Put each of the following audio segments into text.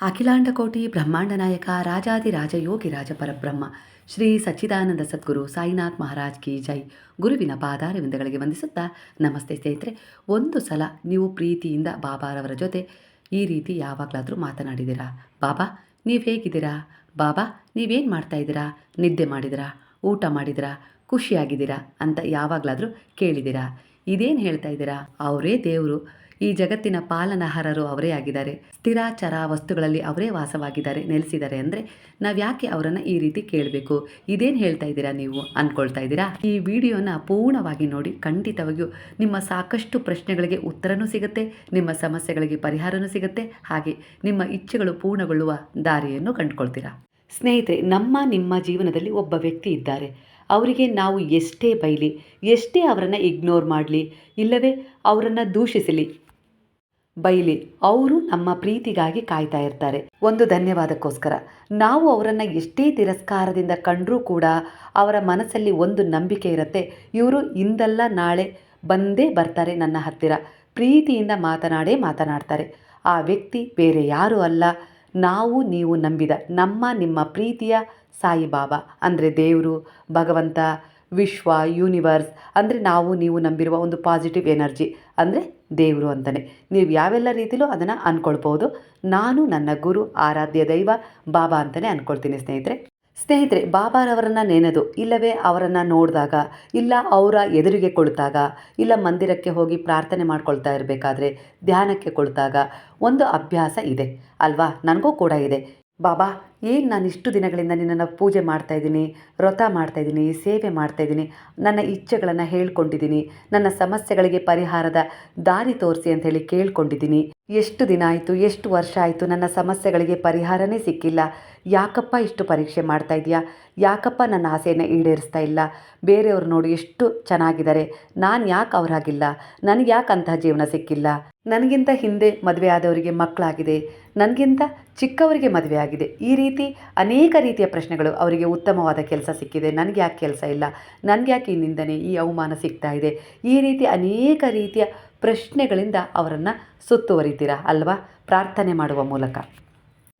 ಅಖಿಲಾಂಡಕೋಟಿ ಬ್ರಹ್ಮಾಂಡ ನಾಯಕ ರಾಜಾದಿ ಯೋಗಿ ರಾಜ ಪರಬ್ರಹ್ಮ ಶ್ರೀ ಸಚ್ಚಿದಾನಂದ ಸದ್ಗುರು ಸಾಯಿನಾಥ್ ಮಹಾರಾಜ್ ಕಿ ಜೈ. ಗುರುವಿನ ಪಾದಾರವಿಂದಗಳಿಗೆ ವಂದಿಸುತ್ತಾ ನಮಸ್ತೆ ಸ್ನೇಹಿತರೆ. ಒಂದು ಸಲ ನೀವು ಪ್ರೀತಿಯಿಂದ ಬಾಬಾರವರ ಜೊತೆ ಈ ರೀತಿ ಯಾವಾಗಲಾದರೂ ಮಾತನಾಡಿದ್ದೀರಾ? ಬಾಬಾ, ನೀವು ಹೇಗಿದ್ದೀರಾ? ಬಾಬಾ, ನೀವೇನು ಮಾಡ್ತಾ ಇದ್ದೀರಾ? ನಿದ್ದೆ ಮಾಡಿದಿರಾ ಊಟ ಮಾಡಿದಿರಾ ಖುಷಿಯಾಗಿದ್ದೀರಾ? ಅಂತ ಯಾವಾಗಲಾದರೂ ಕೇಳಿದ್ದೀರಾ? ಇದೇನು ಹೇಳ್ತಾ ಇದ್ದೀರಾ? ಅವರೇ ದೇವರು. ಈ ಜಗತ್ತಿನ ಪಾಲನಹಾರರು ಅವರೇ ಆಗಿದ್ದಾರೆ. ಸ್ಥಿರಾಚರ ವಸ್ತುಗಳಲ್ಲಿ ಅವರೇ ವಾಸವಾಗಿದ್ದಾರೆ, ನೆಲೆಸಿದ್ದಾರೆ ಅಂದರೆ ನಾವು ಯಾಕೆ ಅವರನ್ನು ಈ ರೀತಿ ಕೇಳಬೇಕು? ಇದೇನು ಹೇಳ್ತಾ ಇದ್ದೀರಾ ನೀವು ಅಂದ್ಕೊಳ್ತಾ ಇದ್ದೀರಾ? ಈ ವಿಡಿಯೋನ ಪೂರ್ಣವಾಗಿ ನೋಡಿ ಖಂಡಿತವಾಗಿಯೂ ನಿಮ್ಮ ಸಾಕಷ್ಟು ಪ್ರಶ್ನೆಗಳಿಗೆ ಉತ್ತರನೂ ಸಿಗುತ್ತೆ, ನಿಮ್ಮ ಸಮಸ್ಯೆಗಳಿಗೆ ಪರಿಹಾರನೂ ಸಿಗುತ್ತೆ, ಹಾಗೆ ನಿಮ್ಮ ಇಚ್ಛೆಗಳು ಪೂರ್ಣಗೊಳ್ಳುವ ದಾರಿಯನ್ನು ಕಂಡುಕೊಳ್ತೀರಾ? ಸ್ನೇಹಿತರೆ, ನಮ್ಮ ನಿಮ್ಮ ಜೀವನದಲ್ಲಿ ಒಬ್ಬ ವ್ಯಕ್ತಿ ಇದ್ದಾರೆ. ಅವರಿಗೆ ನಾವು ಎಷ್ಟೇ ಬೈಲಿ, ಎಷ್ಟೇ ಅವರನ್ನು ಇಗ್ನೋರ್ ಮಾಡಲಿ, ಇಲ್ಲವೇ ಅವರನ್ನು ದೂಷಿಸಲಿ ಬೈಲಿ, ಅವರು ನಮ್ಮ ಪ್ರೀತಿಗಾಗಿ ಕಾಯ್ತಾ ಇರ್ತಾರೆ. ಒಂದು ಧನ್ಯವಾದಕ್ಕೋಸ್ಕರ. ನಾವು ಅವರನ್ನು ಎಷ್ಟೇ ತಿರಸ್ಕಾರದಿಂದ ಕಂಡರೂ ಕೂಡ ಅವರ ಮನಸ್ಸಲ್ಲಿ ಒಂದು ನಂಬಿಕೆ ಇರುತ್ತೆ. ಇವರು ಇಂದಲ್ಲ ನಾಳೆ ಬಂದೇ ಬರ್ತಾರೆ ನನ್ನ ಹತ್ತಿರ. ಪ್ರೀತಿಯಿಂದ ಮಾತನಾಡೇ ಮಾತನಾಡ್ತಾರೆ. ಆ ವ್ಯಕ್ತಿ ಬೇರೆ ಯಾರೂ ಅಲ್ಲ. ನಾವು ನೀವು ನಂಬಿದ ನಮ್ಮ, ನಿಮ್ಮ ಪ್ರೀತಿಯ ಸಾಯಿಬಾಬಾ. ಅಂದರೆ ದೇವರು, ಭಗವಂತ, ವಿಶ್ವ, ಯೂನಿವರ್ಸ್. ಅಂದರೆ ನಾವು, ನೀವು ನಂಬಿರುವ ಒಂದು ಪಾಸಿಟಿವ್ ಎನರ್ಜಿ ಅಂದರೆ ದೇವರು ಅಂತಲೇ ನೀವು ಯಾವೆಲ್ಲ ರೀತಿಲೂ ಅದನ್ನು ಅಂದ್ಕೊಳ್ಬೋದು ನಾನು ನನ್ನ ಗುರು, ಆರಾಧ್ಯ ದೈವ, ಬಾಬಾ ಅಂತಲೇ ಅಂದ್ಕೊಳ್ತೀನಿ ಸ್ನೇಹಿತರೆ. ಸ್ನೇಹಿತರೆ, ಬಾಬಾರವರನ್ನು ನೆನೆದು, ಇಲ್ಲವೇ ಅವರನ್ನು ನೋಡಿದಾಗ, ಇಲ್ಲ ಅವರ ಎದುರಿಗೆ ಕುಳಿತಾಗ, ಇಲ್ಲ ಮಂದಿರಕ್ಕೆ ಹೋಗಿ ಪ್ರಾರ್ಥನೆ ಮಾಡ್ಕೊಳ್ತಾ ಇರಬೇಕಾದ್ರೆ ಧ್ಯಾನಕ್ಕೆ ಕುಳಿತಾಗ, ಒಂದು ಅಭ್ಯಾಸ ಇದೆ. ಅಲ್ವಾ? ನನಗೂ ಕೂಡ ಇದೆ. ಬಾಬಾ, ಏನು ನಾನು ಇಷ್ಟು ದಿನಗಳಿಂದ ನಿನ್ನನ್ನು ಪೂಜೆ ಮಾಡ್ತಾಯಿದ್ದೀನಿ ವ್ರತ ಮಾಡ್ತಾಯಿದ್ದೀನಿ ಸೇವೆ ಮಾಡ್ತಾಯಿದ್ದೀನಿ ನನ್ನ ಇಚ್ಛೆಗಳನ್ನು ಹೇಳ್ಕೊಂಡಿದ್ದೀನಿ, ನನ್ನ ಸಮಸ್ಯೆಗಳಿಗೆ ಪರಿಹಾರದ ದಾರಿ ತೋರಿಸಿ ಅಂತ ಹೇಳಿ ಕೇಳ್ಕೊಂಡಿದ್ದೀನಿ. ಎಷ್ಟು ದಿನ ಆಯಿತು, ಎಷ್ಟು ವರ್ಷ ಆಯಿತು ನನ್ನ ಸಮಸ್ಯೆಗಳಿಗೆ ಪರಿಹಾರನೇ ಸಿಕ್ಕಿಲ್ಲ. ಯಾಕಪ್ಪ ಇಷ್ಟು ಪರೀಕ್ಷೆ ಮಾಡ್ತಾ ಯಾಕಪ್ಪ ನನ್ನ ಆಸೆಯನ್ನು ಈಡೇರಿಸ್ತಾ ಇಲ್ಲ? ಬೇರೆಯವರು ನೋಡಿ ಎಷ್ಟು ಚೆನ್ನಾಗಿದ್ದಾರೆ. ನಾನು ಯಾಕೆ ಅವರಾಗಿಲ್ಲ ನನಗೆ ಯಾಕೆ ಅಂತಹ ಜೀವನ ಸಿಕ್ಕಿಲ್ಲ? ನನಗಿಂತ ಹಿಂದೆ ಮದುವೆ ಆದವರಿಗೆ ಮಕ್ಕಳಾಗಿದೆ ನನಗಿಂತ ಚಿಕ್ಕವರಿಗೆ ಮದುವೆ ಆಗಿದೆ. ಈ ರೀತಿ ಅನೇಕ ರೀತಿಯ ಪ್ರಶ್ನೆಗಳು ಅವರಿಗೆ ಉತ್ತಮವಾದ ಕೆಲಸ ಸಿಕ್ಕಿದೆ. ನನಗೆ ಯಾಕೆ ಕೆಲಸ ಇಲ್ಲ? ನನಗೆ ಯಾಕೆ ಈ ಈ ಅವಮಾನ ಸಿಗ್ತಾ ಇದೆ? ಈ ರೀತಿ ಅನೇಕ ರೀತಿಯ ಪ್ರಶ್ನೆಗಳಿಂದ ಅವರನ್ನು ಸುತ್ತುವರಿತೀರಾ ಅಲ್ವಾ? ಪ್ರಾರ್ಥನೆ ಮಾಡುವ ಮೂಲಕ.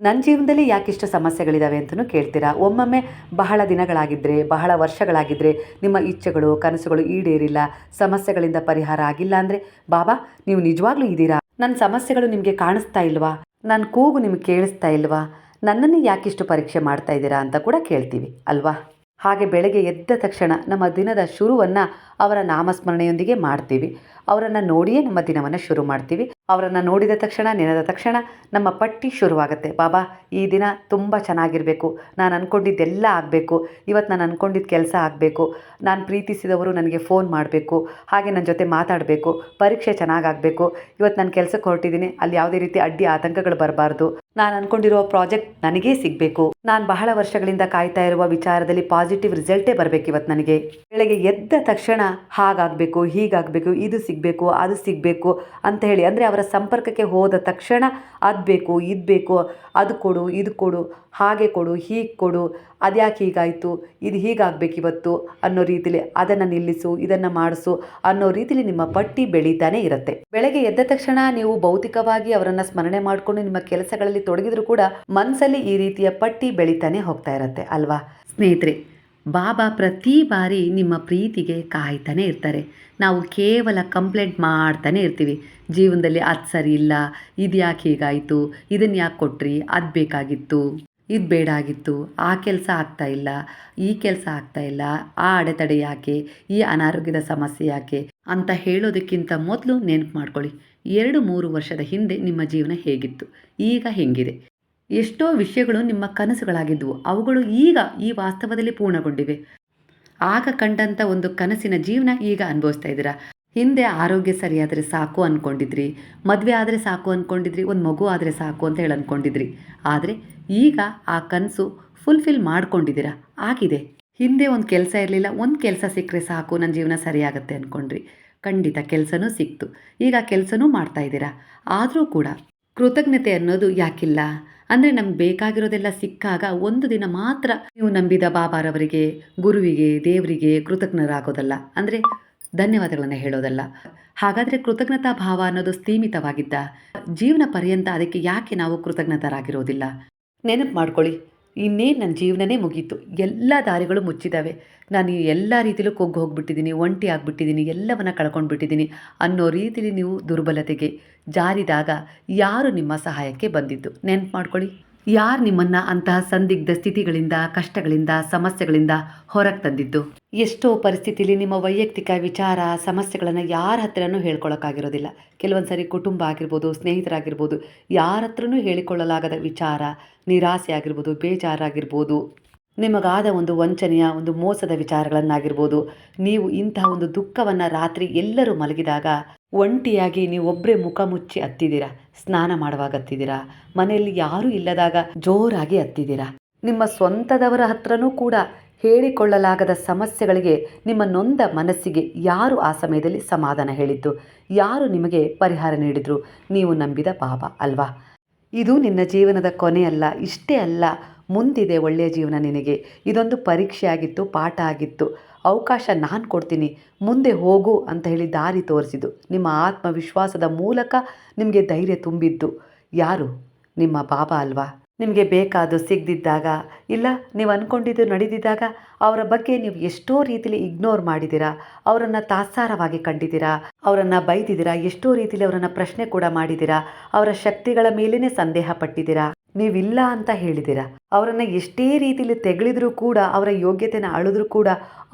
ನನ್ನ ಜೀವನದಲ್ಲಿ ಯಾಕಿಷ್ಟು ಸಮಸ್ಯೆಗಳಿದ್ದಾವೆ ಅಂತಲೂ ಕೇಳ್ತೀರಾ? ಒಮ್ಮೊಮ್ಮೆ ಬಹಳ ದಿನಗಳಾಗಿದ್ದರೆ ಬಹಳ ವರ್ಷಗಳಾಗಿದ್ದರೆ ನಿಮ್ಮ ಇಚ್ಛೆಗಳು, ಕನಸುಗಳು ಈಡೇರಿಲ್ಲ, ಸಮಸ್ಯೆಗಳಿಂದ ಪರಿಹಾರ ಆಗಿಲ್ಲ ಅಂದರೆ, ಬಾಬಾ, ನೀವು ನಿಜವಾಗ್ಲೂ ಇದ್ದೀರಾ? ನನ್ನ ಸಮಸ್ಯೆಗಳು ನಿಮಗೆ ಕಾಣಿಸ್ತಾ ಇಲ್ವಾ? ನನ್ನ ಕೂಗು ನಿಮಗೆ ಕೇಳಿಸ್ತಾ ಇಲ್ವಾ? ನನ್ನನ್ನು ಯಾಕಿಷ್ಟು ಪರೀಕ್ಷೆ ಮಾಡ್ತಾ ಇದ್ದೀರಾ? ಅಂತ ಕೂಡ ಕೇಳ್ತೀವಿ, ಅಲ್ವಾ? ಹಾಗೆ ಬೆಳಗ್ಗೆ ಎದ್ದ ತಕ್ಷಣ ನಮ್ಮ ದಿನದ ಶುರುವನ್ನು ಅವರ ನಾಮಸ್ಮರಣೆಯೊಂದಿಗೆ ಮಾಡ್ತೀವಿ. ಅವರನ್ನು ನೋಡಿಯೇ ನಮ್ಮ ದಿನವನ್ನು ಶುರು ಮಾಡ್ತೀವಿ. ಅವರನ್ನು ನೋಡಿದ ತಕ್ಷಣ, ನೆನೆದ ತಕ್ಷಣ ನಮ್ಮ ಪಟ್ಟಿ ಶುರುವಾಗುತ್ತೆ. ಬಾಬಾ, ಈ ದಿನ ತುಂಬ ಚೆನ್ನಾಗಿರಬೇಕು. ನಾನು ಅಂದ್ಕೊಂಡಿದ್ದೆಲ್ಲ ಆಗಬೇಕು. ಇವತ್ತು ನಾನು ಅಂದ್ಕೊಂಡಿದ್ದ ಕೆಲಸ ಆಗಬೇಕು. ನಾನು ಪ್ರೀತಿಸಿದವರು ನನಗೆ ಫೋನ್ ಮಾಡಬೇಕು. ಹಾಗೆ ನನ್ನ ಜೊತೆ ಮಾತಾಡಬೇಕು. ಪರೀಕ್ಷೆ ಚೆನ್ನಾಗಾಗಬೇಕು ಇವತ್ತು ನಾನು ಕೆಲಸಕ್ಕೆ ಹೊರಟಿದ್ದೀನಿ ಅಲ್ಲಿ ಯಾವುದೇ ರೀತಿ ಅಡ್ಡಿ, ಆತಂಕಗಳು ಬರಬಾರ್ದು. ನಾನು ಅನ್ಕೊಂಡಿರುವ ಪ್ರಾಜೆಕ್ಟ್ ನನಗೇ ಸಿಗಬೇಕು. ನಾನು ಬಹಳ ವರ್ಷಗಳಿಂದ ಕಾಯ್ತಾ ಇರುವ ವಿಚಾರದಲ್ಲಿ ಪಾಸಿಟಿವ್ ರಿಸಲ್ಟೇ ಬರಬೇಕು ಇವತ್ತು ನನಗೆ. ಬೆಳಗ್ಗೆ ಎದ್ದ ತಕ್ಷಣ ಹಾಗಾಗಬೇಕು, ಹೀಗಾಗಬೇಕು, ಇದು ಸಿಗಬೇಕು, ಅದು ಸಿಗಬೇಕು ಅಂತ ಹೇಳಿ, ಅಂದರೆ ಅವರ ಸಂಪರ್ಕಕ್ಕೆ ಹೋದ ತಕ್ಷಣ ಅದು ಬೇಕು, ಇದು ಬೇಕು, ಅದು ಕೊಡು, ಇದು ಕೊಡು, ಹಾಗೆ ಕೊಡು, ಹೀಗೆ ಕೊಡು ಅದ್ಯಾಕೆ ಹೀಗಾಯಿತು, ಇದು ಹೀಗಾಗಬೇಕು ಇವತ್ತು ಅನ್ನೋ ರೀತಿಲಿ ಅದನ್ನು ನಿಲ್ಲಿಸು, ಇದನ್ನು ಮಾಡಿಸು ಅನ್ನೋ ರೀತಿಲಿ ನಿಮ್ಮ ಪಟ್ಟಿ ಬೆಳೀತಾನೆ ಇರುತ್ತೆ. ಬೆಳಗ್ಗೆ ಎದ್ದ ತಕ್ಷಣ ನೀವು ಭೌತಿಕವಾಗಿ ಅವರನ್ನು ಸ್ಮರಣೆ ಮಾಡಿಕೊಂಡು ನಿಮ್ಮ ಕೆಲಸಗಳಲ್ಲಿ ತೊಡಗಿದ್ರು ಕೂಡ ಮನಸ್ಸಲ್ಲಿ ಈ ರೀತಿಯ ಪಟ್ಟಿ ಬೆಳೀತಾನೆ ಹೋಗ್ತಾ ಇರುತ್ತೆ, ಅಲ್ವಾ? ಸ್ನೇಹಿತರೆ ಬಾಬಾ ಪ್ರತಿ ಬಾರಿ ನಿಮ್ಮ ಪ್ರೀತಿಗೆ ಕಾಯ್ತಾನೆ ಇರ್ತಾರೆ. ನಾವು ಕೇವಲ ಕಂಪ್ಲೇಂಟ್ ಮಾಡ್ತಾನೆ ಇರ್ತೀವಿ. ಜೀವನದಲ್ಲಿ ಅದು ಸರಿ ಇಲ್ಲ, ಇದು ಯಾಕೆ ಹೀಗಾಯಿತು ಇದನ್ನು ಯಾಕೆ ಕೊಟ್ರಿ, ಅದು ಬೇಕಾಗಿತ್ತು, ಇದು ಬೇಡ ಆಗಿತ್ತು ಆ ಕೆಲಸ ಆಗ್ತಾ ಇಲ್ಲ, ಈ ಕೆಲಸ ಆಗ್ತಾ ಇಲ್ಲ, ಆ ಅಡೆತಡೆ ಯಾಕೆ, ಈ ಅನಾರೋಗ್ಯದ ಸಮಸ್ಯೆ ಯಾಕೆ ಅಂತ ಹೇಳೋದಕ್ಕಿಂತ ಮೊದಲು ನೆನಪು ಮಾಡ್ಕೊಳ್ಳಿ. ಎರಡು ಮೂರು ವರ್ಷದ ಹಿಂದೆ ನಿಮ್ಮ ಜೀವನ ಹೇಗಿತ್ತು? ಈಗ ಹೆಂಗಿದೆ? ಎಷ್ಟೋ ವಿಷಯಗಳು ನಿಮ್ಮ ಕನಸುಗಳಾಗಿದ್ದವು ಅವುಗಳು ಈಗ ಈ ವಾಸ್ತವದಲ್ಲಿ ಪೂರ್ಣಗೊಂಡಿವೆ. ಆಗ ಕಂಡಂಥ ಒಂದು ಕನಸಿನ ಜೀವನ ಈಗ ಅನುಭವಿಸ್ತಾ ಇದ್ದೀರಾ? ಹಿಂದೆ ಆರೋಗ್ಯ ಸರಿಯಾದರೆ ಸಾಕು ಅಂದ್ಕೊಂಡಿದ್ರಿ ಮದುವೆ ಆದರೆ ಸಾಕು ಅಂದ್ಕೊಂಡಿದ್ರಿ ಒಂದು ಮಗು ಆದರೆ ಸಾಕು ಅಂತ ಹೇಳಿ ಅಂದ್ಕೊಂಡಿದ್ರಿ ಆದರೆ ಈಗ ಆ ಕನಸು ಫುಲ್ಫಿಲ್ ಮಾಡ್ಕೊಂಡಿದ್ದೀರಾ? ಆಗಿದೆ. ಹಿಂದೆ ಒಂದು ಕೆಲಸ ಇರಲಿಲ್ಲ, ಒಂದು ಕೆಲಸ ಸಿಕ್ಕರೆ ಸಾಕು ನನ್ನ ಜೀವನ ಸರಿಯಾಗತ್ತೆ ಅಂದ್ಕೊಂಡ್ರಿ ಖಂಡಿತ ಕೆಲಸನೂ ಸಿಕ್ತು. ಈಗ ಕೆಲಸನೂ ಮಾಡ್ತಾ ಇದ್ದೀರಾ? ಆದರೂ ಕೂಡ ಕೃತಜ್ಞತೆ ಅನ್ನೋದು ಯಾಕಿಲ್ಲ? ಅಂದರೆ ನಮ್ಗೆ ಬೇಕಾಗಿರೋದೆಲ್ಲ ಸಿಕ್ಕಾಗ ಒಂದು ದಿನ ಮಾತ್ರ ನೀವು ನಂಬಿದ ಬಾಬಾರವರಿಗೆ, ಗುರುವಿಗೆ, ದೇವರಿಗೆ ಕೃತಜ್ಞರಾಗೋದಲ್ಲ. ಅಂದರೆ ಧನ್ಯವಾದಗಳನ್ನು ಹೇಳೋದಲ್ಲ. ಹಾಗಾದರೆ ಕೃತಜ್ಞತಾ ಭಾವ ಅನ್ನೋದು ಸೀಮಿತವಾಗಿದ್ದ ಜೀವನ ಪರ್ಯಂತ ಅದಕ್ಕೆ ಯಾಕೆ ನಾವು ಕೃತಜ್ಞತರಾಗಿರೋದಿಲ್ಲ? ನೆನಪು ಮಾಡ್ಕೊಳ್ಳಿ. ಇನ್ನೇನು ನನ್ನ ಜೀವನನೇ ಮುಗೀತು. ಎಲ್ಲ ದಾರಿಗಳು ಮುಚ್ಚಿದ್ದಾವೆ ನಾನು ಎಲ್ಲ ರೀತಿಲೂ ಕೊಗ್ಗು ಹೋಗ್ಬಿಟ್ಟಿದ್ದೀನಿ, ಒಂಟಿ ಆಗಿಬಿಟ್ಟಿದ್ದೀನಿ, ಎಲ್ಲವನ್ನ ಕಳ್ಕೊಂಡ್ಬಿಟ್ಟಿದ್ದೀನಿ ಅನ್ನೋ ರೀತಿಲಿ ನೀವು ದುರ್ಬಲತೆಗೆ ಜಾರಿದಾಗ ಯಾರು ನಿಮ್ಮ ಸಹಾಯಕ್ಕೆ ಬಂದಿದ್ದು? ನೆನ್ಪು ಮಾಡ್ಕೊಳ್ಳಿ. ಯಾರು ನಿಮ್ಮನ್ನು ಅಂತಹ ಸಂದಿಗ್ಧ ಸ್ಥಿತಿಗಳಿಂದ, ಕಷ್ಟಗಳಿಂದ, ಸಮಸ್ಯೆಗಳಿಂದ ಹೊರಗೆ ತಂದಿದ್ದು? ಎಷ್ಟೋ ಪರಿಸ್ಥಿತಿಲಿ ನಿಮ್ಮ ವೈಯಕ್ತಿಕ ವಿಚಾರ, ಸಮಸ್ಯೆಗಳನ್ನು ಯಾರ ಹತ್ರನೂ ಹೇಳ್ಕೊಳಕ್ಕಾಗಿರೋದಿಲ್ಲ ಕೆಲವೊಂದು ಸರಿ ಕುಟುಂಬ ಆಗಿರ್ಬೋದು, ಸ್ನೇಹಿತರಾಗಿರ್ಬೋದು, ಯಾರ ಹತ್ರನೂ ಹೇಳಿಕೊಳ್ಳಲಾಗದ ವಿಚಾರ, ನಿರಾಸೆ ಆಗಿರ್ಬೋದು, ಬೇಜಾರಾಗಿರ್ಬೋದು, ನಿಮಗಾದ ಒಂದು ವಂಚನೆಯ, ಒಂದು ಮೋಸದ ವಿಚಾರಗಳನ್ನಾಗಿರ್ಬೋದು, ನೀವು ಇಂತಹ ಒಂದು ದುಃಖವನ್ನು ರಾತ್ರಿ ಎಲ್ಲರೂ ಮಲಗಿದಾಗ ಒಂಟಿಯಾಗಿ ನೀವು ಒಬ್ಬರೇ ಮುಖ ಮುಚ್ಚಿ ಹತ್ತಿದ್ದೀರಾ? ಸ್ನಾನ ಮಾಡುವಾಗ ಹತ್ತಿದ್ದೀರಾ? ಮನೆಯಲ್ಲಿ ಯಾರೂ ಇಲ್ಲದಾಗ ಜೋರಾಗಿ ಹತ್ತಿದ್ದೀರಾ? ನಿಮ್ಮ ಸ್ವಂತದವರ ಹತ್ರನೂ ಕೂಡ ಹೇಳಿಕೊಳ್ಳಲಾಗದ ಸಮಸ್ಯೆಗಳಿಗೆ ನಿಮ್ಮ ನೊಂದ ಮನಸ್ಸಿಗೆ ಯಾರು ಆ ಸಮಯದಲ್ಲಿ ಸಮಾಧಾನ ಹೇಳಿದ್ದು? ಯಾರು ನಿಮಗೆ ಪರಿಹಾರ ನೀಡಿದ್ರು? ನೀವು ನಂಬಿದ ಪಾಪ ಅಲ್ವಾ? ಇದು ನಿನ್ನ ಜೀವನದ ಕೊನೆಯಲ್ಲ ಇಷ್ಟೇ ಅಲ್ಲ. ಮುಂದಿದೆ ಒಳ್ಳೆಯ ಜೀವನ ನಿನಗೆ. ಇದೊಂದು ಪರೀಕ್ಷೆ ಆಗಿತ್ತು ಪಾಠ ಆಗಿತ್ತು. ಅವಕಾಶ ನಾನು ಕೊಡ್ತೀನಿ. ಮುಂದೆ ಹೋಗು ಅಂತ ಹೇಳಿ ದಾರಿ ತೋರಿಸಿದ್ದು. ನಿಮ್ಮ ಆತ್ಮವಿಶ್ವಾಸದ ಮೂಲಕ ನಿಮಗೆ ಧೈರ್ಯ ತುಂಬಿದ್ದು. ಯಾರು? ನಿಮ್ಮ ಪಾಪ ಅಲ್ವಾ? ನಿಮಗೆ ಬೇಕಾದು ಸಿಗದಿದ್ದಾಗ ಇಲ್ಲ, ನೀವು ಅಂದ್ಕೊಂಡಿದ್ದು ನಡೆದಿದ್ದಾಗ ಅವರ ಬಗ್ಗೆ ನೀವು ಎಷ್ಟೋ ರೀತಿಲಿ ಇಗ್ನೋರ್ ಮಾಡಿದ್ದೀರಾ, ಅವರನ್ನು ತಾತ್ಸಾರವಾಗಿ ಕಂಡಿದ್ದೀರಾ, ಅವರನ್ನು ಬೈದಿದ್ದೀರಾ, ಎಷ್ಟೋ ರೀತಿಲಿ ಅವರನ್ನು ಪ್ರಶ್ನೆ ಕೂಡ ಮಾಡಿದ್ದೀರಾ, ಅವರ ಶಕ್ತಿಗಳ ಮೇಲೇ ಸಂದೇಹ ಪಟ್ಟಿದ್ದೀರಾ, ನೀವಿಲ್ಲ ಅಂತ ಹೇಳಿದ್ದೀರಾ. ಅವರನ್ನು ಎಷ್ಟೇ ರೀತಿಲಿ ತೆಗಳಿದ್ರೂ ಕೂಡ, ಅವರ ಯೋಗ್ಯತೆಯನ್ನು ಅಳಿದ್ರೂ ಕೂಡ,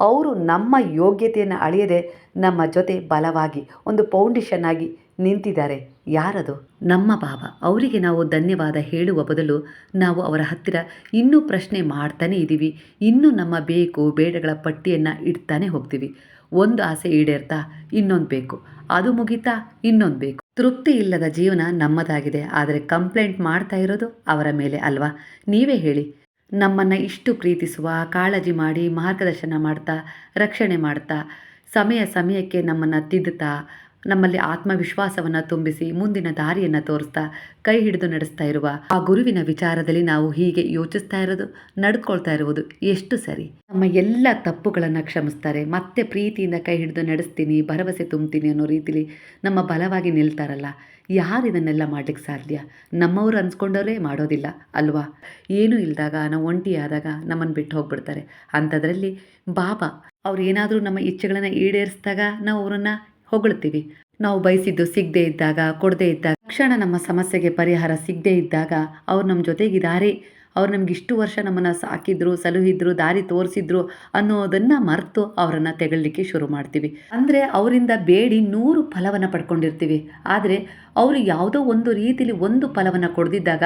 ಅವರು ನಮ್ಮ ಯೋಗ್ಯತೆಯನ್ನು ಅಳೆಯದೆ ನಮ್ಮ ಜೊತೆ ಬಲವಾಗಿ, ಒಂದು ಫೌಂಡೇಶನ್ ಆಗಿ ನಿಂತಿದ್ದಾರೆ. ಯಾರದು? ನಮ್ಮ ಬಾಬಾ. ಅವರಿಗೆ ನಾವು ಧನ್ಯವಾದ ಹೇಳುವ ಬದಲು ನಾವು ಅವರ ಹತ್ತಿರ ಇನ್ನೂ ಪ್ರಶ್ನೆ ಮಾಡ್ತಾನೇ ಇದ್ದೀವಿ ಇನ್ನೂ ನಮ್ಮ ಬೇಕು, ಬೇಡಗಳ ಪಟ್ಟಿಯನ್ನು ಇಡ್ತಾನೆ ಹೋಗ್ತೀವಿ. ಒಂದು ಆಸೆ ಈಡೇರ್ತಾ ಇನ್ನೊಂದು ಬೇಕು. ಅದು ಮುಗಿತಾ ಇನ್ನೊಂದು ಬೇಕು. ತೃಪ್ತಿ ಇಲ್ಲದ ಜೀವನ ನಮ್ಮದಾಗಿದೆ. ಆದರೆ ಕಂಪ್ಲೇಂಟ್ ಮಾಡ್ತಾ ಇರೋದು ಅವರ ಮೇಲೆ ಅಲ್ವಾ? ನೀವೇ ಹೇಳಿ. ನಮ್ಮನ್ನು ಇಷ್ಟು ಪ್ರೀತಿಸುವ, ಕಾಳಜಿ ಮಾಡಿ, ಮಾರ್ಗದರ್ಶನ ಮಾಡ್ತಾ, ರಕ್ಷಣೆ ಮಾಡ್ತಾ, ಸಮಯ ಸಮಯಕ್ಕೆ ನಮ್ಮನ್ನು ತಿದ್ದುತ್ತಾ ನಮ್ಮಲ್ಲಿ ಆತ್ಮವಿಶ್ವಾಸವನ್ನು ತುಂಬಿಸಿ ಮುಂದಿನ ದಾರಿಯನ್ನು ತೋರಿಸ್ತಾ ಕೈ ಹಿಡಿದು ನಡೆಸ್ತಾ ಇರುವ ಆ ಗುರುವಿನ ವಿಚಾರದಲ್ಲಿ ನಾವು ಹೀಗೆ ಯೋಚಿಸ್ತಾ ಇರೋದು, ನಡ್ಕೊಳ್ತಾ ಇರುವುದು ಎಷ್ಟು ಸರಿ? ನಮ್ಮ ಎಲ್ಲ ತಪ್ಪುಗಳನ್ನು ಕ್ಷಮಿಸ್ತಾರೆ. ಮತ್ತೆ ಪ್ರೀತಿಯಿಂದ ಕೈ ಹಿಡಿದು ನಡೆಸ್ತೀನಿ, ಭರವಸೆ ತುಂಬ್ತೀನಿ ಅನ್ನೋ ರೀತಿಲಿ ನಮ್ಮ ಬಲವಾಗಿ ನಿಲ್ತಾರಲ್ಲ. ಯಾರು ಇದನ್ನೆಲ್ಲ ಮಾಡ್ಲಿಕ್ಕೆ ಸಾಧ್ಯ? ನಮ್ಮವರು ಅನ್ಸ್ಕೊಂಡವರೇ ಮಾಡೋದಿಲ್ಲ ಅಲ್ವಾ? ಏನೂ ಇಲ್ಲದಾಗ ನಾವು ಒಂಟಿಯಾದಾಗ ನಮ್ಮನ್ನು ಬಿಟ್ಟು ಹೋಗ್ಬಿಡ್ತಾರೆ. ಅಂಥದ್ರಲ್ಲಿ ಬಾಬಾ ಅವ್ರು ಏನಾದರೂ ನಮ್ಮ ಇಚ್ಛೆಗಳನ್ನು ಈಡೇರಿಸಿದಾಗ ನಾವು ಅವರನ್ನು ಹೊಗಳ್ತೀವಿ. ನಾವು ಬಯಸಿದ್ದು ಸಿಗದೇ ಇದ್ದಾಗ, ಕೊಡದೇ ಇದ್ದಾಗ ತಕ್ಷಣ ನಮ್ಮ ಸಮಸ್ಯೆಗೆ ಪರಿಹಾರ ಸಿಗದೇ ಇದ್ದಾಗ, ಅವ್ರು ನಮ್ಮ ಜೊತೆಗಿದ್ದಾರೆ. ಅವ್ರು ನಮ್ಗೆ ಇಷ್ಟು ವರ್ಷ ನಮ್ಮನ್ನು ಸಾಕಿದ್ರು, ಸಲುಹಿದ್ರು, ದಾರಿ ತೋರಿಸಿದ್ರು ಅನ್ನೋದನ್ನು ಮರೆತು ಅವರನ್ನು ತೆಗಳಲಿಕ್ಕೆ ಶುರು ಮಾಡ್ತೀವಿ. ಅಂದರೆ ಅವರಿಂದ ಬೇಡಿ ನೂರು ಫಲವನ್ನು ಪಡ್ಕೊಂಡಿರ್ತೀವಿ. ಆದರೆ ಅವರು ಯಾವುದೋ ಒಂದು ರೀತಿಯಲ್ಲಿ ಒಂದು ಫಲವನ್ನು ಕೊಡದಿದ್ದಾಗ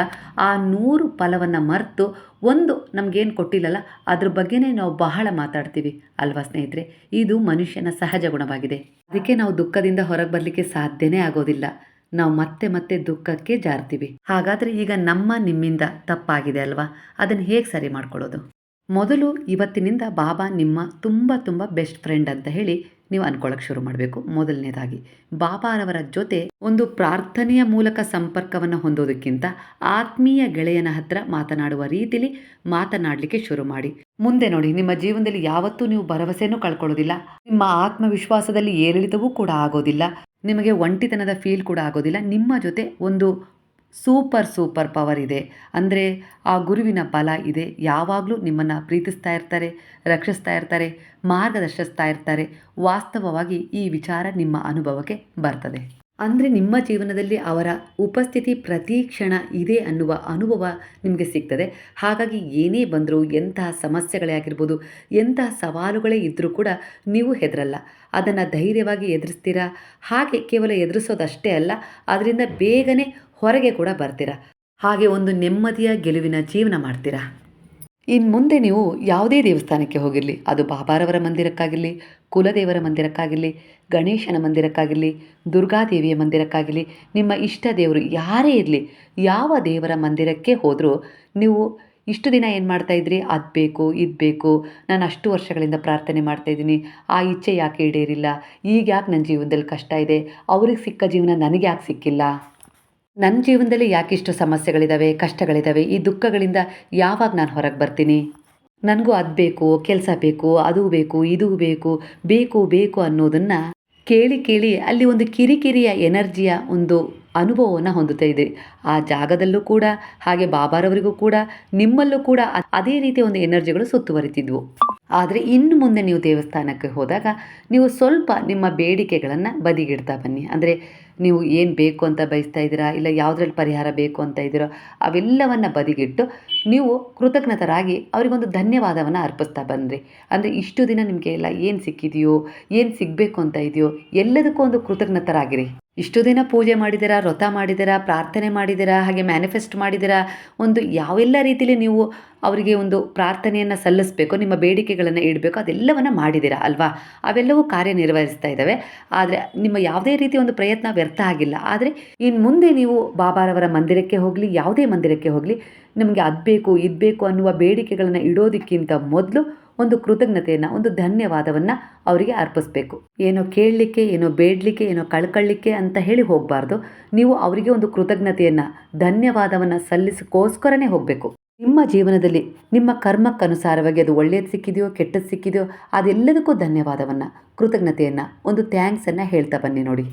ಆ ನೂರು ಫಲವನ್ನು ಮರೆತು ಒಂದು ನಮಗೇನು ಕೊಟ್ಟಿಲ್ಲಲ್ಲ, ಅದ್ರ ಬಗ್ಗೆನೇ ನಾವು ಬಹಳ ಮಾತಾಡ್ತೀವಿ, ಅಲ್ವಾ ಸ್ನೇಹಿತರೆ? ಇದು ಮನುಷ್ಯನ ಸಹಜ ಗುಣವಾಗಿದೆ. ಅದಕ್ಕೆ ನಾವು ದುಃಖದಿಂದ ಹೊರಗೆ ಬರಲಿಕ್ಕೆ ಸಾಧ್ಯನೇ ಆಗೋದಿಲ್ಲ. ನಾವು ಮತ್ತೆ ಮತ್ತೆ ದುಃಖಕ್ಕೆ ಜಾರ್ತೀವಿ. ಹಾಗಾದರೆ ಈಗ ನಮ್ಮ ನಿಮ್ಮಿಂದ ತಪ್ಪಾಗಿದೆ ಅಲ್ವಾ? ಅದನ್ನು ಹೇಗೆ ಸರಿ ಮಾಡ್ಕೊಳ್ಳೋದು? ಮೊದಲು ಇವತ್ತಿನಿಂದ ಬಾಬಾ ನಿಮ್ಮ ತುಂಬ ತುಂಬ ಬೆಸ್ಟ್ ಫ್ರೆಂಡ್ ಅಂತ ಹೇಳಿ ನೀವು ಅನ್ಕೊಳ್ಳೋಕೆ ಶುರು ಮಾಡಬೇಕು. ಮೊದಲನೇದಾಗಿ ಬಾಬಾರವರ ಜೊತೆ ಒಂದು ಪ್ರಾರ್ಥನೆಯ ಮೂಲಕ ಸಂಪರ್ಕವನ್ನು ಹೊಂದೋದಕ್ಕಿಂತ ಆತ್ಮೀಯ ಗೆಳೆಯನ ಹತ್ರ ಮಾತನಾಡುವ ರೀತಿಲಿ ಮಾತನಾಡಲಿಕ್ಕೆ ಶುರು ಮಾಡಿ. ಮುಂದೆ ನೋಡಿ, ನಿಮ್ಮ ಜೀವನದಲ್ಲಿ ಯಾವತ್ತೂ ನೀವು ಭರವಸೆನೂ ಕಳ್ಕೊಳ್ಳೋದಿಲ್ಲ. ನಿಮ್ಮ ಆತ್ಮವಿಶ್ವಾಸದಲ್ಲಿ ಏರಿಳಿತವೂ ಕೂಡ ಆಗೋದಿಲ್ಲ. ನಿಮಗೆ ಒಂಟಿತನದ ಫೀಲ್ ಕೂಡ ಆಗೋದಿಲ್ಲ. ನಿಮ್ಮ ಜೊತೆ ಒಂದು ಸೂಪರ್ ಸೂಪರ್ ಪವರ್ ಇದೆ. ಅಂದರೆ ಆ ಗುರುವಿನ ಬಲ ಇದೆ. ಯಾವಾಗಲೂ ನಿಮ್ಮನ್ನು ಪ್ರೀತಿಸ್ತಾ ಇರ್ತಾರೆ, ರಕ್ಷಿಸ್ತಾ ಇರ್ತಾರೆ, ಮಾರ್ಗದರ್ಶಿಸ್ತಾ ಇರ್ತಾರೆ. ವಾಸ್ತವವಾಗಿ ಈ ವಿಚಾರ ನಿಮ್ಮ ಅನುಭವಕ್ಕೆ ಬರ್ತದೆ. ಅಂದರೆ ನಿಮ್ಮ ಜೀವನದಲ್ಲಿ ಅವರ ಉಪಸ್ಥಿತಿ ಪ್ರತಿ ಕ್ಷಣ ಇದೆ ಅನ್ನುವ ಅನುಭವ ನಿಮಗೆ ಸಿಗ್ತದೆ. ಹಾಗಾಗಿ ಏನೇ ಬಂದರೂ ಎಂತಹ ಸಮಸ್ಯೆಗಳೇ ಆಗಿರ್ಬೋದು, ಎಂತಹ ಸವಾಲುಗಳೇ ಇದ್ದರೂ ಕೂಡ ನೀವು ಹೆದರಲ್ಲ. ಅದನ್ನು ಧೈರ್ಯವಾಗಿ ಎದುರಿಸ್ತೀರಾ? ಹಾಗೆ ಕೇವಲ ಎದುರಿಸೋದಷ್ಟೇ ಅಲ್ಲ, ಅದರಿಂದ ಬೇಗನೆ ಹೊರಗೆ ಕೂಡ ಬರ್ತೀರಾ? ಹಾಗೆ ಒಂದು ನೆಮ್ಮದಿಯ ಗೆಲುವಿನ ಜೀವನ ಮಾಡ್ತೀರಾ? ಇನ್ನು ಮುಂದೆ ನೀವು ಯಾವುದೇ ದೇವಸ್ಥಾನಕ್ಕೆ ಹೋಗಿರಲಿ, ಅದು ಬಾಬಾರವರ ಮಂದಿರಕ್ಕಾಗಿರಲಿ ಕುಲದೇವರ ಮಂದಿರಕ್ಕಾಗಿರಲಿ, ಗಣೇಶನ ಮಂದಿರಕ್ಕಾಗಿರಲಿ, ದುರ್ಗಾದೇವಿಯ ಮಂದಿರಕ್ಕಾಗಿರಲಿ, ನಿಮ್ಮ ಇಷ್ಟ ದೇವರು ಯಾರೇ ಇರಲಿ, ಯಾವ ದೇವರ ಮಂದಿರಕ್ಕೆ ಹೋದರೂ ನೀವು ಇಷ್ಟು ದಿನ ಏನು ಮಾಡ್ತಾಯಿದ್ರಿ ಅದು ಬೇಕು, ಇದು ಬೇಕು, ನಾನು ಅಷ್ಟು ವರ್ಷಗಳಿಂದ ಪ್ರಾರ್ಥನೆ ಮಾಡ್ತಾಯಿದ್ದೀನಿ ಆ ಇಚ್ಛೆ ಯಾಕೆ ಈಡೇರಿಲ್ಲ? ಈಗ ಯಾಕೆ ನನ್ನ ಜೀವನದಲ್ಲಿ ಕಷ್ಟ ಇದೆ? ಅವ್ರಿಗೆ ಸಿಕ್ಕ ಜೀವನ ನನಗೆ ಯಾಕೆ ಸಿಕ್ಕಿಲ್ಲ? ನನ್ನ ಜೀವನದಲ್ಲಿ ಯಾಕಿಷ್ಟು ಸಮಸ್ಯೆಗಳಿದ್ದಾವೆ ಕಷ್ಟಗಳಿದ್ದಾವೆ ಈ ದುಃಖಗಳಿಂದ ಯಾವಾಗ ನಾನು ಹೊರಗೆ ಬರ್ತೀನಿ? ನನಗೂ ಅದು ಬೇಕು, ಕೆಲಸ ಬೇಕು, ಅದು ಬೇಕು, ಇದು ಬೇಕು ಬೇಕು ಬೇಕು ಅನ್ನೋದನ್ನು ಕೇಳಿ ಕೇಳಿ ಅಲ್ಲಿ ಒಂದು ಕಿರಿಕಿರಿಯ ಎನರ್ಜಿಯ ಒಂದು ಅನುಭವವನ್ನು ಹೊಂದುತ್ತಾ ಇದೆ. ಆ ಜಾಗದಲ್ಲೂ ಕೂಡ, ಹಾಗೆ ಬಾಬಾರವರಿಗೂ ಕೂಡ, ನಿಮ್ಮಲ್ಲೂ ಕೂಡ ಅದೇ ರೀತಿಯ ಒಂದು ಎನರ್ಜಿಗಳು ಸುತ್ತುವರಿತಿದ್ವು. ಆದರೆ ಇನ್ನು ಮುಂದೆ ನೀವು ದೇವಸ್ಥಾನಕ್ಕೆ ಹೋದಾಗ ನೀವು ಸ್ವಲ್ಪ ನಿಮ್ಮ ಬೇಡಿಕೆಗಳನ್ನು ಬದಿಗಿಡ್ತಾ ಬನ್ನಿ. ಅಂದರೆ ನೀವು ಏನು ಬೇಕು ಅಂತ ಬಯಸ್ತಾ ಇದ್ದೀರಾ? ಇಲ್ಲ ಯಾವುದ್ರಲ್ಲಿ ಪರಿಹಾರ ಬೇಕು ಅಂತ ಇದ್ದೀರೋ? ಅವೆಲ್ಲವನ್ನು ಬದಿಗಿಟ್ಟು ನೀವು ಕೃತಜ್ಞತರಾಗಿ ಅವರಿಗೊಂದು ಧನ್ಯವಾದವನ್ನು ಅರ್ಪಿಸ್ತಾ ಬಂದ್ರಿ ಅಂದರೆ ಇಷ್ಟು ದಿನ ನಿಮಗೆ ಎಲ್ಲ ಏನು ಸಿಕ್ಕಿದೆಯೋ, ಏನು ಸಿಗಬೇಕು ಅಂತ ಇದೆಯೋ, ಎಲ್ಲದಕ್ಕೂ ಒಂದು ಕೃತಜ್ಞತರಾಗಿರಿ. ಇಷ್ಟು ದಿನ ಪೂಜೆ ಮಾಡಿದಿರಾ ವ್ರತ ಮಾಡಿದಿರಾ ಪ್ರಾರ್ಥನೆ ಮಾಡಿದಿರಾ ಹಾಗೆ ಮ್ಯಾನಿಫೆಸ್ಟ್ ಮಾಡಿದಿರಾ ಒಂದು ಯಾವೆಲ್ಲ ರೀತಿಯಲ್ಲಿ ನೀವು ಅವರಿಗೆ ಒಂದು ಪ್ರಾರ್ಥನೆಯನ್ನು ಸಲ್ಲಿಸಬೇಕು, ನಿಮ್ಮ ಬೇಡಿಕೆಗಳನ್ನು ಇಡಬೇಕು, ಅದೆಲ್ಲವನ್ನು ಮಾಡಿದ್ದೀರಾ ಅಲ್ವಾ? ಅವೆಲ್ಲವೂ ಕಾರ್ಯನಿರ್ವಹಿಸ್ತಾ ಇದ್ದಾವೆ. ಆದರೆ ನಿಮ್ಮ ಯಾವುದೇ ರೀತಿ ಒಂದು ಪ್ರಯತ್ನ ವ್ಯರ್ಥ ಆಗಿಲ್ಲ. ಆದರೆ ಇನ್ನು ಮುಂದೆ ನೀವು ಬಾಬಾರವರ ಮಂದಿರಕ್ಕೆ ಹೋಗಲಿ, ಯಾವುದೇ ಮಂದಿರಕ್ಕೆ ಹೋಗಲಿ, ನಿಮಗೆ ಅದು ಬೇಕು ಇದು ಬೇಕು ಅನ್ನುವ ಬೇಡಿಕೆಗಳನ್ನು ಇಡೋದಕ್ಕಿಂತ ಮೊದಲು ಒಂದು ಕೃತಜ್ಞತೆಯನ್ನು, ಒಂದು ಧನ್ಯವಾದವನ್ನು ಅವರಿಗೆ ಅರ್ಪಿಸ್ಬೇಕು. ಏನೋ ಕೇಳಲಿಕ್ಕೆ, ಏನೋ ಬೇಡಲಿಕ್ಕೆ, ಏನೋ ಕಳ್ಕೊಳ್ಳಿಕ್ಕೆ ಅಂತ ಹೇಳಿ ಹೋಗಬಾರ್ದು. ನೀವು ಅವರಿಗೆ ಒಂದು ಕೃತಜ್ಞತೆಯನ್ನು, ಧನ್ಯವಾದವನ್ನು ಸಲ್ಲಿಸಕ್ಕೋಸ್ಕರನೇ ಹೋಗಬೇಕು. ನಿಮ್ಮ ಜೀವನದಲ್ಲಿ, ನಿಮ್ಮ ಕರ್ಮಕ್ಕನುಸಾರವಾಗಿ ಅದು ಒಳ್ಳೆಯದು ಸಿಕ್ಕಿದೆಯೋ ಕೆಟ್ಟದ್ದು ಸಿಕ್ಕಿದೆಯೋ, ಅದೆಲ್ಲದಕ್ಕೂ ಧನ್ಯವಾದವನ್ನು, ಕೃತಜ್ಞತೆಯನ್ನು, ಒಂದು ಥ್ಯಾಂಕ್ಸನ್ನು ಹೇಳ್ತಾ ಬನ್ನಿ ನೋಡಿ.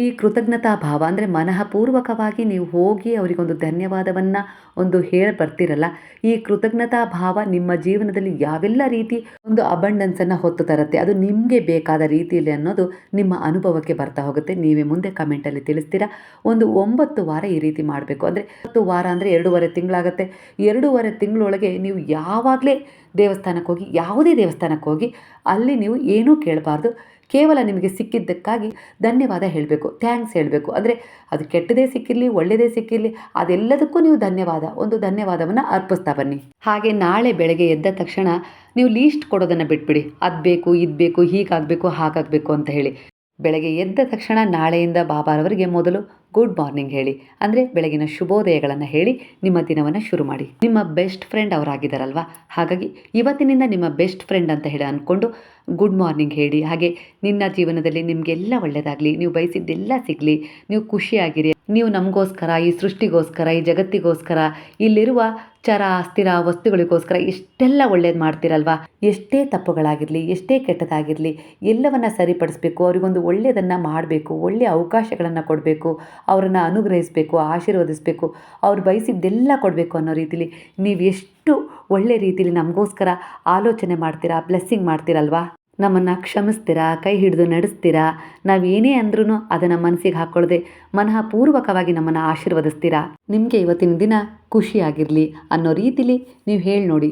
ಈ ಕೃತಜ್ಞತಾ ಭಾವ ಅಂದರೆ ಮನಃಪೂರ್ವಕವಾಗಿ ನೀವು ಹೋಗಿ ಅವರಿಗೊಂದು ಧನ್ಯವಾದವನ್ನು ಒಂದು ಹೇಳಿ ಬರ್ತಿರಲ್ಲ, ಈ ಕೃತಜ್ಞತಾ ಭಾವ ನಿಮ್ಮ ಜೀವನದಲ್ಲಿ ಯಾವೆಲ್ಲ ರೀತಿ ಒಂದು ಅಬಂಡೆನ್ಸನ್ನು ಹೊತ್ತು ತರುತ್ತೆ, ಅದು ನಿಮಗೆ ಬೇಕಾದ ರೀತಿಯಲ್ಲಿ ಅನ್ನೋದು ನಿಮ್ಮ ಅನುಭವಕ್ಕೆ ಬರ್ತಾ ಹೋಗುತ್ತೆ. ನೀವೇ ಮುಂದೆ ಕಮೆಂಟಲ್ಲಿ ತಿಳಿಸ್ತೀರಾ? ಒಂದು ಒಂಬತ್ತು ವಾರ ಈ ರೀತಿ ಮಾಡಬೇಕು. ಅಂದರೆ ಹತ್ತು ವಾರ ಅಂದರೆ ಎರಡೂವರೆ ತಿಂಗಳಾಗುತ್ತೆ. ಎರಡೂವರೆ ತಿಂಗಳೊಳಗೆ ನೀವು ಯಾವಾಗಲೇ ದೇವಸ್ಥಾನಕ್ಕೆ ಹೋಗಿ, ಯಾವುದೇ ದೇವಸ್ಥಾನಕ್ಕೆ ಹೋಗಿ, ಅಲ್ಲಿ ನೀವು ಏನೂ ಕೇಳಬಾರ್ದು. ಕೇವಲ ನಿಮಗೆ ಸಿಕ್ಕಿದ್ದಕ್ಕಾಗಿ ಧನ್ಯವಾದ ಹೇಳಬೇಕು ಥ್ಯಾಂಕ್ಸ್ ಹೇಳಬೇಕು. ಅಂದರೆ ಅದು ಕೆಟ್ಟದೇ ಸಿಕ್ಕಿರಲಿ, ಒಳ್ಳೆಯದೇ ಸಿಕ್ಕಿರಲಿ, ಅದೆಲ್ಲದಕ್ಕೂ ನೀವು ಧನ್ಯವಾದ, ಒಂದು ಧನ್ಯವಾದವನ್ನು ಅರ್ಪಿಸ್ತಾ ಬನ್ನಿ. ಹಾಗೆ ನಾಳೆ ಬೆಳಗ್ಗೆ ಎದ್ದ ತಕ್ಷಣ ನೀವು ಲೀಸ್ಟ್ ಕೊಡೋದನ್ನು ಬಿಟ್ಬಿಡಿ. ಅದು ಬೇಕು ಇದು ಬೇಕು ಹೀಗಾಗಬೇಕು, ಹಾಗಾಗಬೇಕು ಅಂತ ಹೇಳಿ. ಬೆಳಗ್ಗೆ ಎದ್ದ ತಕ್ಷಣ ನಾಳೆಯಿಂದ ಬಾಬಾರವರಿಗೆ ಮೊದಲು ಗುಡ್ ಮಾರ್ನಿಂಗ್ ಹೇಳಿ. ಅಂದರೆ ಬೆಳಗಿನ ಶುಭೋದಯಗಳನ್ನು ಹೇಳಿ ನಿಮ್ಮ ದಿನವನ್ನು ಶುರು ಮಾಡಿ. ನಿಮ್ಮ ಬೆಸ್ಟ್ ಫ್ರೆಂಡ್ ಅವರಾಗಿದ್ದಾರಲ್ವಾ? ಹಾಗಾಗಿ ಇವತ್ತಿನಿಂದ ನಿಮ್ಮ ಬೆಸ್ಟ್ ಫ್ರೆಂಡ್ ಅಂತ ಹೇಳಿ ಅಂದ್ಕೊಂಡು ಗುಡ್ ಮಾರ್ನಿಂಗ್ ಹೇಳಿ. ಹಾಗೆ ನಿನ್ನ ಜೀವನದಲ್ಲಿ ನಿಮಗೆಲ್ಲ ಒಳ್ಳೆಯದಾಗಲಿ ನೀವು ಬಯಸಿದ್ದೆಲ್ಲ ಸಿಗಲಿ, ನೀವು ಖುಷಿಯಾಗಿರಿ. ನೀವು ನಮಗೋಸ್ಕರ, ಈ ಸೃಷ್ಟಿಗೋಸ್ಕರ, ಈ ಜಗತ್ತಿಗೋಸ್ಕರ ಇಲ್ಲಿರುವ ಚರ ಸ್ಥಿರ ವಸ್ತುಗಳಿಗೋಸ್ಕರ ಎಷ್ಟೆಲ್ಲ ಒಳ್ಳೇದು ಮಾಡ್ತೀರಲ್ವಾ? ಎಷ್ಟೇ ತಪ್ಪುಗಳಾಗಿರಲಿ, ಎಷ್ಟೇ ಕೆಟ್ಟದಾಗಿರಲಿ, ಎಲ್ಲವನ್ನು ಸರಿಪಡಿಸ್ಬೇಕು, ಅವರಿಗೊಂದು ಒಳ್ಳೆಯದನ್ನು ಮಾಡಬೇಕು ಒಳ್ಳೆಯ ಅವಕಾಶಗಳನ್ನು ಕೊಡಬೇಕು, ಅವರನ್ನು ಅನುಗ್ರಹಿಸಬೇಕು, ಆಶೀರ್ವದಿಸಬೇಕು, ಅವ್ರು ಬಯಸಿದ್ದೆಲ್ಲ ಕೊಡಬೇಕು ಅನ್ನೋ ರೀತಿಲಿ ನೀವು ಎಷ್ಟು ಒಳ್ಳೆ ರೀತಿಲಿ ನಮಗೋಸ್ಕರ ಆಲೋಚನೆ ಮಾಡ್ತೀರಾ, ಬ್ಲೆಸ್ಸಿಂಗ್ ಮಾಡ್ತೀರಲ್ವಾ? ನಮ್ಮನ್ನು ಕ್ಷಮಿಸ್ತೀರಾ, ಕೈ ಹಿಡಿದು ನಡೆಸ್ತೀರಾ? ನಾವು ಏನೇ ಅಂದ್ರೂ ಅದನ್ನು ಮನಸ್ಸಿಗೆ ಹಾಕ್ಕೊಳ್ಳದೆ ಮನಃಪೂರ್ವಕವಾಗಿ ನಮ್ಮನ್ನು ಆಶೀರ್ವದಿಸ್ತೀರಾ? ನಿಮಗೆ ಇವತ್ತಿನ ದಿನ ಖುಷಿಯಾಗಿರಲಿ ಅನ್ನೋ ರೀತಿಲಿ ನೀವು ಹೇಳಿ ನೋಡಿ.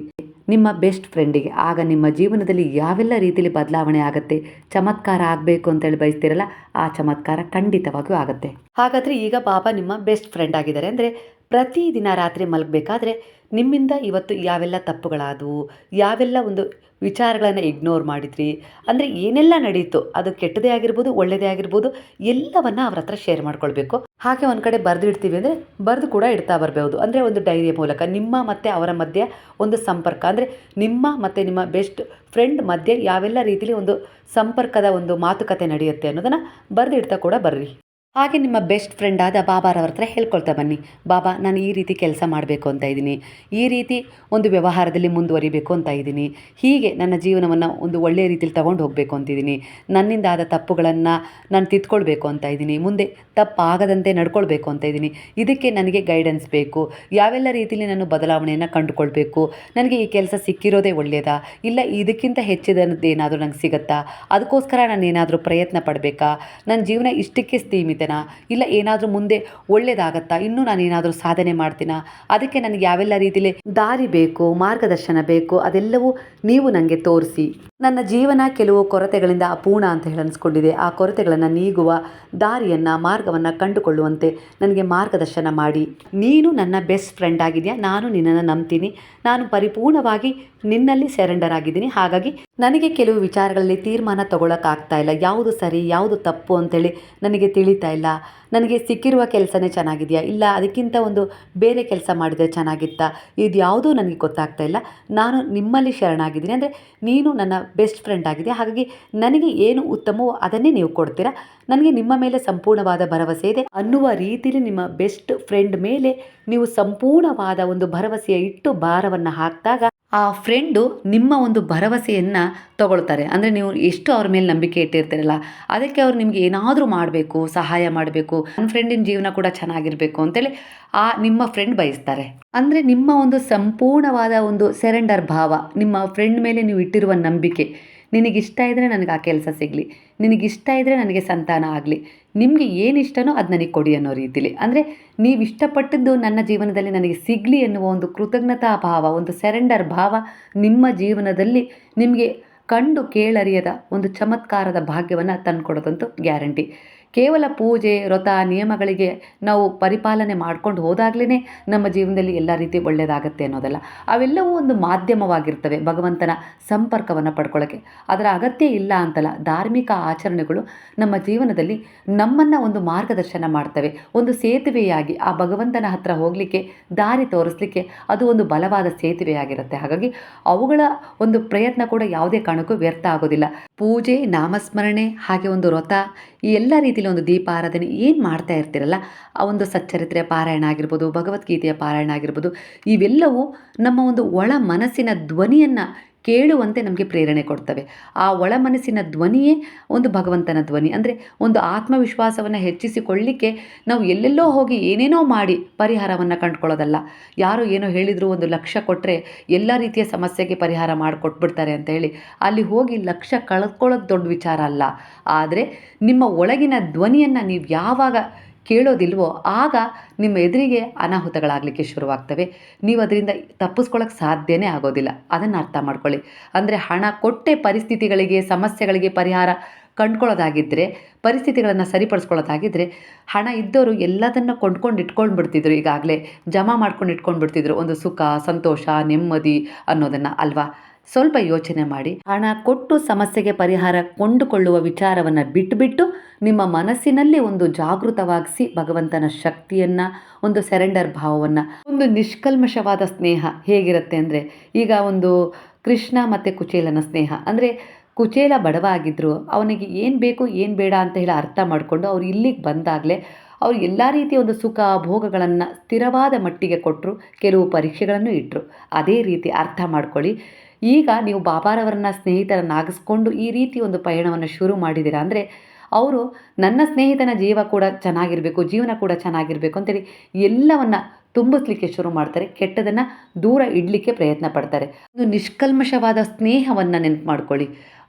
ನಿಮ್ಮ ಬೆಸ್ಟ್ ಫ್ರೆಂಡಿಗೆ, ಆಗ ನಿಮ್ಮ ಜೀವನದಲ್ಲಿ ಯಾವೆಲ್ಲ ರೀತಿಲಿ ಬದಲಾವಣೆ ಆಗುತ್ತೆ, ಚಮತ್ಕಾರ ಆಗಬೇಕು ಅಂತೇಳಿ ಬಯಸ್ತೀರಲ್ಲ, ಆ ಚಮತ್ಕಾರ ಖಂಡಿತವಾಗಿಯೂ ಆಗುತ್ತೆ. ಹಾಗಾದರೆ ಈಗ ಬಾಬಾ ನಿಮ್ಮ ಬೆಸ್ಟ್ ಫ್ರೆಂಡ್ ಆಗಿದ್ದಾರೆ ಅಂದರೆ ಪ್ರತಿದಿನ ರಾತ್ರಿ ಮಲಗಬೇಕಾದ್ರೆ ನಿಮ್ಮಿಂದ ಇವತ್ತು ಯಾವೆಲ್ಲ ತಪ್ಪುಗಳಾದವು, ಯಾವೆಲ್ಲ ಒಂದು ವಿಚಾರಗಳನ್ನು ಇಗ್ನೋರ್ ಮಾಡಿದ್ರಿ, ಅಂದರೆ ಏನೆಲ್ಲ ನಡೀತು ಅದು ಕೆಟ್ಟದೇ ಆಗಿರ್ಬೋದು ಒಳ್ಳೆಯದೇ ಆಗಿರ್ಬೋದು, ಎಲ್ಲವನ್ನ ಅವ್ರ ಹತ್ರ ಶೇರ್ ಮಾಡ್ಕೊಳ್ಬೇಕು. ಹಾಗೆ ಒಂದು ಕಡೆ ಬರೆದಿಡ್ತೀವಿ ಅಂದರೆ ಬರೆದು ಕೂಡ ಇಡ್ತಾ ಬರಬಹುದು ಅಂದರೆ ಒಂದು ಡೈರಿಯ ಮೂಲಕ ನಿಮ್ಮ ಮತ್ತು ಅವರ ಮಧ್ಯೆ ಒಂದು ಸಂಪರ್ಕ. ಅಂದರೆ ನಿಮ್ಮ ಮತ್ತು ನಿಮ್ಮ ಬೆಸ್ಟ್ ಫ್ರೆಂಡ್ ಮಧ್ಯೆ ಯಾವೆಲ್ಲ ರೀತಿಲಿ ಒಂದು ಸಂಪರ್ಕದ ಒಂದು ಮಾತುಕತೆ ನಡೆಯುತ್ತೆ ಅನ್ನೋದನ್ನು ಬರೆದಿಡ್ತಾ ಕೂಡ ಬರ್ರಿ. ಹಾಗೆ ನಿಮ್ಮ ಬೆಸ್ಟ್ ಫ್ರೆಂಡ್ ಆದ ಬಾಬಾರವ್ರ ಹತ್ರ ಹೇಳ್ಕೊಳ್ತಾ ಬನ್ನಿ. ಬಾಬಾ, ನಾನು ಈ ರೀತಿ ಕೆಲಸ ಮಾಡಬೇಕು ಅಂತ ಇದ್ದೀನಿ. ಈ ರೀತಿ ಒಂದು ವ್ಯವಹಾರದಲ್ಲಿ ಮುಂದುವರಿಬೇಕು ಅಂತ ಇದ್ದೀನಿ. ಹೀಗೆ ನನ್ನ ಜೀವನವನ್ನು ಒಂದು ಒಳ್ಳೆಯ ರೀತಿಯಲ್ಲಿ ತಗೊಂಡು ಹೋಗಬೇಕು ಅಂತಿದ್ದೀನಿ ನನ್ನಿಂದ ಆದ ತಪ್ಪುಗಳನ್ನು ನಾನು ತಿದ್ಕೊಳ್ಬೇಕು ಅಂತ ಇದ್ದೀನಿ. ಮುಂದೆ ತಪ್ಪಾಗದಂತೆ ನಡ್ಕೊಳ್ಬೇಕು ಅಂತ ಇದ್ದೀನಿ. ಇದಕ್ಕೆ ನನಗೆ ಗೈಡೆನ್ಸ್ ಬೇಕು. ಯಾವೆಲ್ಲ ರೀತಿಯಲ್ಲಿ ನಾನು ಬದಲಾವಣೆಯನ್ನು ಕಂಡುಕೊಳ್ಬೇಕು? ನನಗೆ ಈ ಕೆಲಸ ಸಿಕ್ಕಿರೋದೇ ಒಳ್ಳೆಯದಾ ಇಲ್ಲ ಇದಕ್ಕಿಂತ ಹೆಚ್ಚಿದದ್ದು ಏನಾದರೂ ನಂಗೆ ಸಿಗುತ್ತಾ? ಅದಕ್ಕೋಸ್ಕರ ನಾನು ಏನಾದರೂ ಪ್ರಯತ್ನ ಪಡಬೇಕಾ? ನನ್ನ ಜೀವನ ಇಷ್ಟಕ್ಕೆ ಸೀಮಿತನಾ ಇಲ್ಲ ಏನಾದರೂ ಮುಂದೆ ಒಳ್ಳೇದಾಗತ್ತಾ? ಇನ್ನೂ ನಾನು ಏನಾದರೂ ಸಾಧನೆ ಮಾಡ್ತೀನಾ? ಅದಕ್ಕೆ ನನಗೆ ಯಾವೆಲ್ಲ ರೀತಿಯಲ್ಲಿ ದಾರಿ ಬೇಕು, ಮಾರ್ಗದರ್ಶನ ಬೇಕು, ಅದೆಲ್ಲವೂ ನೀವು ನನಗೆ ತೋರಿಸಿ. ನನ್ನ ಜೀವನ ಕೆಲವು ಕೊರತೆಗಳಿಂದ ಅಪೂರ್ಣ ಅಂತ ಹೇಳಿ ಅನಿಸ್ಕೊಂಡಿದೆ. ಆ ಕೊರತೆಗಳನ್ನು ನೀಗುವ ದಾರಿಯನ್ನು, ಮಾರ್ಗವನ್ನು ಕಂಡುಕೊಳ್ಳುವಂತೆ ನನಗೆ ಮಾರ್ಗದರ್ಶನ ಮಾಡಿ. ನೀನು ನನ್ನ ಬೆಸ್ಟ್ ಫ್ರೆಂಡ್ ಆಗಿದೆಯಾ? ನಾನು ನಿನ್ನನ್ನು ನಂಬ್ತೀನಿ. ನಾನು ಪರಿಪೂರ್ಣವಾಗಿ ನಿನ್ನಲ್ಲಿ ಸೆರೆಂಡರ್ ಆಗಿದ್ದೀನಿ. ಹಾಗಾಗಿ ನನಗೆ ಕೆಲವು ವಿಚಾರಗಳಲ್ಲಿ ತೀರ್ಮಾನ ತಗೊಳಕ್ಕಾಗ್ತಾ ಇಲ್ಲ. ಯಾವುದು ಸರಿ, ಯಾವುದು ತಪ್ಪು ಅಂತೇಳಿ ನನಗೆ ತಿಳಿತಾ ಇಲ್ಲ. ನನಗೆ ಸಿಕ್ಕಿರುವ ಕೆಲಸನೇ ಚೆನ್ನಾಗಿದೆಯಾ? ಇಲ್ಲ, ಅದಕ್ಕಿಂತ ಒಂದು ಬೇರೆ ಕೆಲಸ ಮಾಡಿದರೆ ಚೆನ್ನಾಗಿತ್ತಾ? ಇದು ಯಾವುದೂ ನನಗೆ ಗೊತ್ತಾಗ್ತಾ ಇಲ್ಲ. ನಾನು ನಿಮ್ಮಲ್ಲಿ ಶರಣಾಗಿದ್ದೀನಿ. ಅಂದರೆ ನೀನು ನನ್ನ ಬೆಸ್ಟ್ ಫ್ರೆಂಡ್ ಆಗಿದೆ ಹಾಗಾಗಿ ನನಗೆ ಏನು ಉತ್ತಮವೋ ಅದನ್ನೇ ನೀವು ಕೊಡ್ತೀರಾ? ನನಗೆ ನಿಮ್ಮ ಮೇಲೆ ಸಂಪೂರ್ಣವಾದ ಭರವಸೆ ಇದೆ. ಅನ್ನುವ ರೀತಿಯಲ್ಲಿ ನಿಮ್ಮ ಬೆಸ್ಟ್ ಫ್ರೆಂಡ್ ಮೇಲೆ ನೀವು ಸಂಪೂರ್ಣವಾದ ಒಂದು ಭರವಸೆಯ ಇಟ್ಟು ಭಾರವನ್ನು ಹಾಕಿದಾಗ ಆ ಫ್ರೆಂಡು ನಿಮ್ಮ ಒಂದು ಭರವಸೆಯನ್ನು ತಗೊಳ್ತಾರೆ. ಅಂದರೆ ನೀವು ಎಷ್ಟು ಅವ್ರ ಮೇಲೆ ನಂಬಿಕೆ ಇಟ್ಟಿರ್ತೀರಲ್ಲ, ಅದಕ್ಕೆ ಅವ್ರು ನಿಮಗೆ ಏನಾದರೂ ಮಾಡಬೇಕು, ಸಹಾಯ ಮಾಡಬೇಕು ನನ್ನ ಫ್ರೆಂಡಿನ ಜೀವನ ಕೂಡ ಚೆನ್ನಾಗಿರಬೇಕು ಅಂತೇಳಿ ಆ ನಿಮ್ಮ ಫ್ರೆಂಡ್ ಬಯಸ್ತಾರೆ. ಅಂದರೆ ನಿಮ್ಮ ಒಂದು ಸಂಪೂರ್ಣವಾದ ಒಂದು ಸೆರೆಂಡರ್ ಭಾವ, ನಿಮ್ಮ ಫ್ರೆಂಡ್ ಮೇಲೆ ನೀವು ಇಟ್ಟಿರುವ ನಂಬಿಕೆ, ನಿನಗಿಷ್ಟ ಇದ್ದರೆ ನನಗೆ ಆ ಕೆಲಸ ಸಿಗಲಿ, ನಿನಗಿಷ್ಟ ಇದ್ದರೆ ನನಗೆ ಸಂತಾನ ಆಗಲಿ ನಿಮಗೆ ಏನು ಇಷ್ಟನೋ ಅದು ನನಗೆ ಕೊಡಿ ಅನ್ನೋ ರೀತಿಲಿ. ಅಂದರೆ ನೀವು ಇಷ್ಟಪಟ್ಟದ್ದು ನನ್ನ ಜೀವನದಲ್ಲಿ ನನಗೆ ಸಿಗಲಿ ಎನ್ನುವ ಒಂದು ಕೃತಜ್ಞತಾ ಭಾವ, ಒಂದು ಸೆರೆಂಡರ್ ಭಾವ ನಿಮ್ಮ ಜೀವನದಲ್ಲಿ ನಿಮಗೆ ಕಂಡು ಕೇಳರಿಯದ ಒಂದು ಚಮತ್ಕಾರದ ಭಾಗ್ಯವನ್ನು ತಂದುಕೊಡೋದಂತೂ ಗ್ಯಾರಂಟಿ. ಕೇವಲ ಪೂಜೆ, ವ್ರತ, ನಿಯಮಗಳಿಗೆ ನಾವು ಪರಿಪಾಲನೆ ಮಾಡ್ಕೊಂಡು ಹೋದಾಗಲೇ ನಮ್ಮ ಜೀವನದಲ್ಲಿ ಎಲ್ಲ ರೀತಿ ಒಳ್ಳೆಯದಾಗತ್ತೆ ಅನ್ನೋದಲ್ಲ. ಅವೆಲ್ಲವೂ ಒಂದು ಮಾಧ್ಯಮವಾಗಿರ್ತವೆ ಭಗವಂತನ ಸಂಪರ್ಕವನ್ನು ಪಡ್ಕೊಳ್ಳೋಕ್ಕೆ ಅದರ ಅಗತ್ಯ ಇಲ್ಲ ಅಂತಲ್ಲ, ಧಾರ್ಮಿಕ ಆಚರಣೆಗಳು ನಮ್ಮ ಜೀವನದಲ್ಲಿ ನಮ್ಮನ್ನು ಒಂದು ಮಾರ್ಗದರ್ಶನ ಮಾಡ್ತವೆ. ಒಂದು ಸೇತುವೆಯಾಗಿ ಆ ಭಗವಂತನ ಹತ್ರ ಹೋಗಲಿಕ್ಕೆ, ದಾರಿ ತೋರಿಸ್ಲಿಕ್ಕೆ ಅದು ಒಂದು ಬಲವಾದ ಸೇತುವೆಯಾಗಿರುತ್ತೆ. ಹಾಗಾಗಿ ಅವುಗಳ ಒಂದು ಪ್ರಯತ್ನ ಕೂಡ ಯಾವುದೇ ಕಾರಣಕ್ಕೂ ವ್ಯರ್ಥ ಆಗೋದಿಲ್ಲ. ಪೂಜೆ, ನಾಮಸ್ಮರಣೆ, ಹಾಗೆ ಒಂದು ವ್ರತ, ಈ ಎಲ್ಲ ರೀತಿಯಲ್ಲಿ ಒಂದು ದೀಪಾರಾಧನೆ ಏನು ಮಾಡ್ತಾ ಇರ್ತೀರಲ್ಲ, ಆ ಒಂದು ಸಚ್ಚರಿತ್ರೆಯ ಪಾರಾಯಣ ಆಗಿರ್ಬೋದು, ಭಗವದ್ಗೀತೆಯ ಪಾರಾಯಣ ಆಗಿರ್ಬೋದು, ಇವೆಲ್ಲವೂ ನಮ್ಮ ಒಂದು ಒಳ ಮನಸ್ಸಿನ ಧ್ವನಿಯನ್ನು ಕೇಳುವಂತೆ ನಮಗೆ ಪ್ರೇರಣೆ ಕೊಡ್ತವೆ. ಆ ಒಳಮನಸ್ಸಿನ ಧ್ವನಿಯೇ ಒಂದು ಭಗವಂತನ ಧ್ವನಿ. ಅಂದರೆ ಒಂದು ಆತ್ಮವಿಶ್ವಾಸವನ್ನು ಹೆಚ್ಚಿಸಿಕೊಳ್ಳಿಕ್ಕೆ ನಾವು ಎಲ್ಲೆಲ್ಲೋ ಹೋಗಿ ಏನೇನೋ ಮಾಡಿ ಪರಿಹಾರವನ್ನು ಕಂಡುಕೊಳ್ಳೋದಲ್ಲ. ಯಾರು ಏನೋ ಹೇಳಿದರೂ ಒಂದು ಲಕ್ಷ ಕೊಟ್ಟರೆ ಎಲ್ಲ ರೀತಿಯ ಸಮಸ್ಯೆಗೆ ಪರಿಹಾರ ಮಾಡಿಕೊಟ್ಬಿಡ್ತಾರೆ ಅಂತ ಹೇಳಿ ಅಲ್ಲಿ ಹೋಗಿ ಲಕ್ಷ ಕಳ್ಕೊಳ್ಳೋದು ದೊಡ್ಡ ವಿಚಾರ ಅಲ್ಲ. ಆದರೆ ನಿಮ್ಮ ಒಳಗಿನ ಧ್ವನಿಯನ್ನು ನೀವು ಯಾವಾಗ ಕೇಳೋದಿಲ್ವೋ, ಆಗ ನಿಮ್ಮ ಎದುರಿಗೆ ಅನಾಹುತಗಳಾಗಲಿಕ್ಕೆ ಶುರುವಾಗ್ತವೆ. ನೀವು ಅದರಿಂದ ತಪ್ಪಿಸ್ಕೊಳ್ಳೋಕೆ ಸಾಧ್ಯನೇ ಆಗೋದಿಲ್ಲ. ಅದನ್ನು ಅರ್ಥ ಮಾಡ್ಕೊಳ್ಳಿ. ಅಂದರೆ ಹಣ ಕೊಟ್ಟೆ ಪರಿಸ್ಥಿತಿಗಳಿಗೆ, ಸಮಸ್ಯೆಗಳಿಗೆ ಪರಿಹಾರ ಕಂಡ್ಕೊಳ್ಳೋದಾಗಿದ್ದರೆ ಪರಿಸ್ಥಿತಿಗಳನ್ನು ಸರಿಪಡಿಸ್ಕೊಳ್ಳೋದಾಗಿದ್ದರೆ ಹಣ ಇದ್ದವರು ಎಲ್ಲದನ್ನು ಕೊಂಡ್ಕೊಂಡು ಇಟ್ಕೊಂಡು ಬಿಡ್ತಿದ್ರು ಈಗಾಗಲೇ ಜಮಾ ಮಾಡ್ಕೊಂಡು ಇಟ್ಕೊಂಡು ಬಿಡ್ತಿದ್ರು ಒಂದು ಸುಖ, ಸಂತೋಷ, ನೆಮ್ಮದಿ ಅನ್ನೋದನ್ನು ಅಲ್ವಾ? ಸ್ವಲ್ಪ ಯೋಚನೆ ಮಾಡಿ. ಹಣ ಕೊಟ್ಟು ಸಮಸ್ಯೆಗೆ ಪರಿಹಾರ ಕೊಂಡುಕೊಳ್ಳುವ ವಿಚಾರವನ್ನು ಬಿಟ್ಟುಬಿಟ್ಟು ನಿಮ್ಮ ಮನಸ್ಸಿನಲ್ಲಿ ಒಂದು ಜಾಗೃತವಾಗಿಸಿ ಭಗವಂತನ ಶಕ್ತಿಯನ್ನು, ಒಂದು ಸೆರೆಂಡರ್ ಭಾವವನ್ನು, ಒಂದು ನಿಷ್ಕಲ್ಮಶವಾದ ಸ್ನೇಹ ಹೇಗಿರುತ್ತೆ ಅಂದರೆ, ಈಗ ಒಂದು ಕೃಷ್ಣ ಮತ್ತು ಕುಚೇಲನ ಸ್ನೇಹ. ಅಂದರೆ ಕುಚೇಲ ಬಡವ ಆಗಿದ್ದರು ಅವನಿಗೆ ಏನು ಬೇಕು ಏನು ಬೇಡ ಅಂತ ಹೇಳಿ ಅರ್ಥ ಮಾಡಿಕೊಂಡು ಅವ್ರು ಇಲ್ಲಿಗೆ ಬಂದಾಗಲೇ ಅವ್ರು ಎಲ್ಲ ರೀತಿಯ ಒಂದು ಸುಖ ಭೋಗಗಳನ್ನು ಸ್ಥಿರವಾದ ಮಟ್ಟಿಗೆ ಕೊಟ್ಟರು ಕೆಲವು ಪರೀಕ್ಷೆಗಳನ್ನು ಇಟ್ಟರು ಅದೇ ರೀತಿ ಅರ್ಥ ಮಾಡ್ಕೊಳ್ಳಿ. ಈಗ ನೀವು ಬಾಬಾರವರನ್ನ ಸ್ನೇಹಿತರನ್ನಾಗಿಸ್ಕೊಂಡು ಈ ರೀತಿ ಒಂದು ಪಯಣವನ್ನು ಶುರು ಮಾಡಿದ್ದೀರಾ? ಅಂದರೆ ಅವರು ನನ್ನ ಸ್ನೇಹಿತನ ಜೀವ ಕೂಡ ಚೆನ್ನಾಗಿರಬೇಕು, ಜೀವನ ಕೂಡ ಚೆನ್ನಾಗಿರಬೇಕು ಅಂತೇಳಿ ಎಲ್ಲವನ್ನು ತುಂಬಿಸ್ಲಿಕ್ಕೆ ಶುರು ಮಾಡ್ತಾರೆ, ಕೆಟ್ಟದನ್ನು ದೂರ ಇಡಲಿಕ್ಕೆ ಪ್ರಯತ್ನ ಪಡ್ತಾರೆ. ಒಂದು ನಿಷ್ಕಲ್ಮಶವಾದ ಸ್ನೇಹವನ್ನು ನೆನಪು ಮಾಡ್ಕೊಳ್ಳಿ.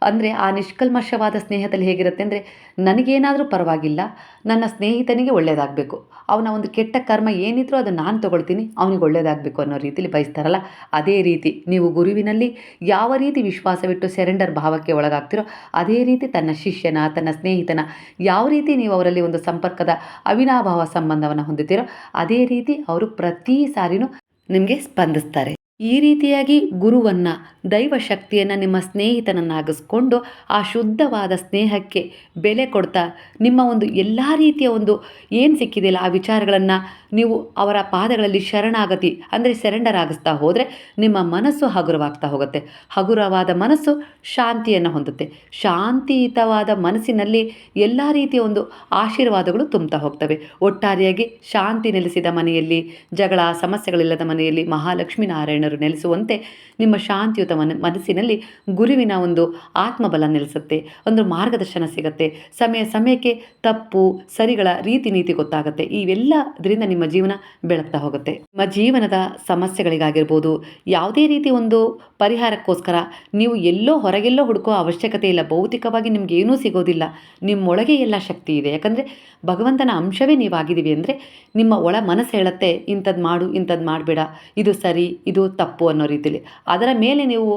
ಅಂದರೆ ಆ ನಿಷ್ಕಲ್ಮಶವಾದ ಸ್ನೇಹದಲ್ಲಿ ಹೇಗಿರುತ್ತೆ ಅಂದರೆ ನನಗೇನಾದರೂ ಪರವಾಗಿಲ್ಲ, ನನ್ನ ಸ್ನೇಹಿತನಿಗೆ ಒಳ್ಳೆಯದಾಗಬೇಕು ಅವನ ಒಂದು ಕೆಟ್ಟ ಕರ್ಮ ಏನಿದ್ರೂ ಅದು ನಾನು ತೊಗೊಳ್ತೀನಿ, ಅವನಿಗೆ ಒಳ್ಳೆಯದಾಗಬೇಕು ಅನ್ನೋ ರೀತಿಲಿ ಬಯಸ್ತಾರಲ್ಲ, ಅದೇ ರೀತಿ ನೀವು ಗುರುವಿನಲ್ಲಿ ಯಾವ ರೀತಿ ವಿಶ್ವಾಸವಿಟ್ಟು ಸೆರೆಂಡರ್ ಭಾವಕ್ಕೆ ಒಳಗಾಗ್ತಿರೋ ಅದೇ ರೀತಿ ತನ್ನ ಶಿಷ್ಯನ, ತನ್ನ ಸ್ನೇಹಿತನ ಯಾವ ರೀತಿ ನೀವು ಅವರಲ್ಲಿ ಒಂದು ಸಂಪರ್ಕದ ಅವಿನಾಭಾವ ಸಂಬಂಧವನ್ನು ಹೊಂದುತ್ತೀರೋ ಅದೇ ರೀತಿ ಅವರು ಪ್ರತಿ ಸಾರಿನೂ ನಿಮಗೆ ಸ್ಪಂದಿಸ್ತಾರೆ. ಈ ರೀತಿಯಾಗಿ ಗುರುವನ್ನು ದೈವ ಶಕ್ತಿಯನ್ನು ನಿಮ್ಮ ಸ್ನೇಹಿತನನ್ನಾಗಿಸ್ಕೊಂಡು ಆ ಶುದ್ಧವಾದ ಸ್ನೇಹಕ್ಕೆ ಬೆಲೆ ಕೊಡ್ತಾ, ನಿಮ್ಮ ಒಂದು ಎಲ್ಲ ರೀತಿಯ ಒಂದು ಏನು ಸಿಕ್ಕಿದೆಯಲ್ಲ ಆ ವಿಚಾರಗಳನ್ನು ನೀವು ಅವರ ಪಾದಗಳಲ್ಲಿ ಶರಣಾಗತಿ, ಅಂದರೆ ಸೆರೆಂಡರ್ ಆಗಿಸ್ತಾ ಹೋದರೆ ನಿಮ್ಮ ಮನಸ್ಸು ಹಗುರವಾಗ್ತಾ ಹೋಗುತ್ತೆ. ಹಗುರವಾದ ಮನಸ್ಸು ಶಾಂತಿಯನ್ನು ಹೊಂದುತ್ತೆ. ಶಾಂತಿಯುತವಾದ ಮನಸ್ಸಿನಲ್ಲಿ ಎಲ್ಲ ರೀತಿಯ ಒಂದು ಆಶೀರ್ವಾದಗಳು ತುಂಬ್ತಾ ಹೋಗ್ತವೆ. ಒಟ್ಟಾರೆಯಾಗಿ ಶಾಂತಿ ನೆಲೆಸಿದ ಮನೆಯಲ್ಲಿ, ಜಗಳ, ಸಮಸ್ಯೆಗಳಿಲ್ಲದ ಮನೆಯಲ್ಲಿ ಮಹಾಲಕ್ಷ್ಮೀ ನಾರಾಯಣರು ನೆಲೆಸುವಂತೆ ನಿಮ್ಮ ಶಾಂತಿಯುತ ಮನ, ಮನಸ್ಸಿನಲ್ಲಿ ಗುರುವಿನ ಒಂದು ಆತ್ಮಬಲ ನೆಲೆಸುತ್ತೆ, ಒಂದು ಮಾರ್ಗದರ್ಶನ ಸಿಗುತ್ತೆ. ಸಮಯ, ಸಮಯಕ್ಕೆ ತಪ್ಪು, ಸರಿಗಳ ರೀತಿ ನೀತಿ ಗೊತ್ತಾಗುತ್ತೆ. ಇವೆಲ್ಲದರಿಂದ ನಿಮ್ಮ ಜೀವನ ಬೆಳಗ್ತಾ ಹೋಗುತ್ತೆ. ನಿಮ್ಮ ಜೀವನದ ಸಮಸ್ಯೆಗಳಿಗಾಗಿರ್ಬೋದು, ಯಾವುದೇ ರೀತಿ ಒಂದು ಪರಿಹಾರಕ್ಕೋಸ್ಕರ ನೀವು ಎಲ್ಲೋ ಹೊರಗೆಲ್ಲೋ ಹುಡುಕೋ ಅವಶ್ಯಕತೆ ಇಲ್ಲ, ಭೌತಿಕವಾಗಿ ನಿಮ್ಗೆ ಏನೂ ಸಿಗೋದಿಲ್ಲ, ನಿಮ್ಮೊಳಗೆ ಎಲ್ಲ ಶಕ್ತಿ ಇದೆ. ಯಾಕಂದರೆ ಭಗವಂತನ ಅಂಶವೇ ನೀವಾಗಿದ್ದೀವಿ ಅಂದರೆ ನಿಮ್ಮ ಒಳ ಮನಸ್ಸು ಹೇಳುತ್ತೆ ಇಂಥದ್ದು ಮಾಡು ಇಂಥದ್ದು ಮಾಡಬೇಡ, ಇದು ಸರಿ, ಇದು ತಪ್ಪು ಅನ್ನೋ ರೀತಿಯಲ್ಲಿ ಅದರ ಮೇಲೆ ನೀವು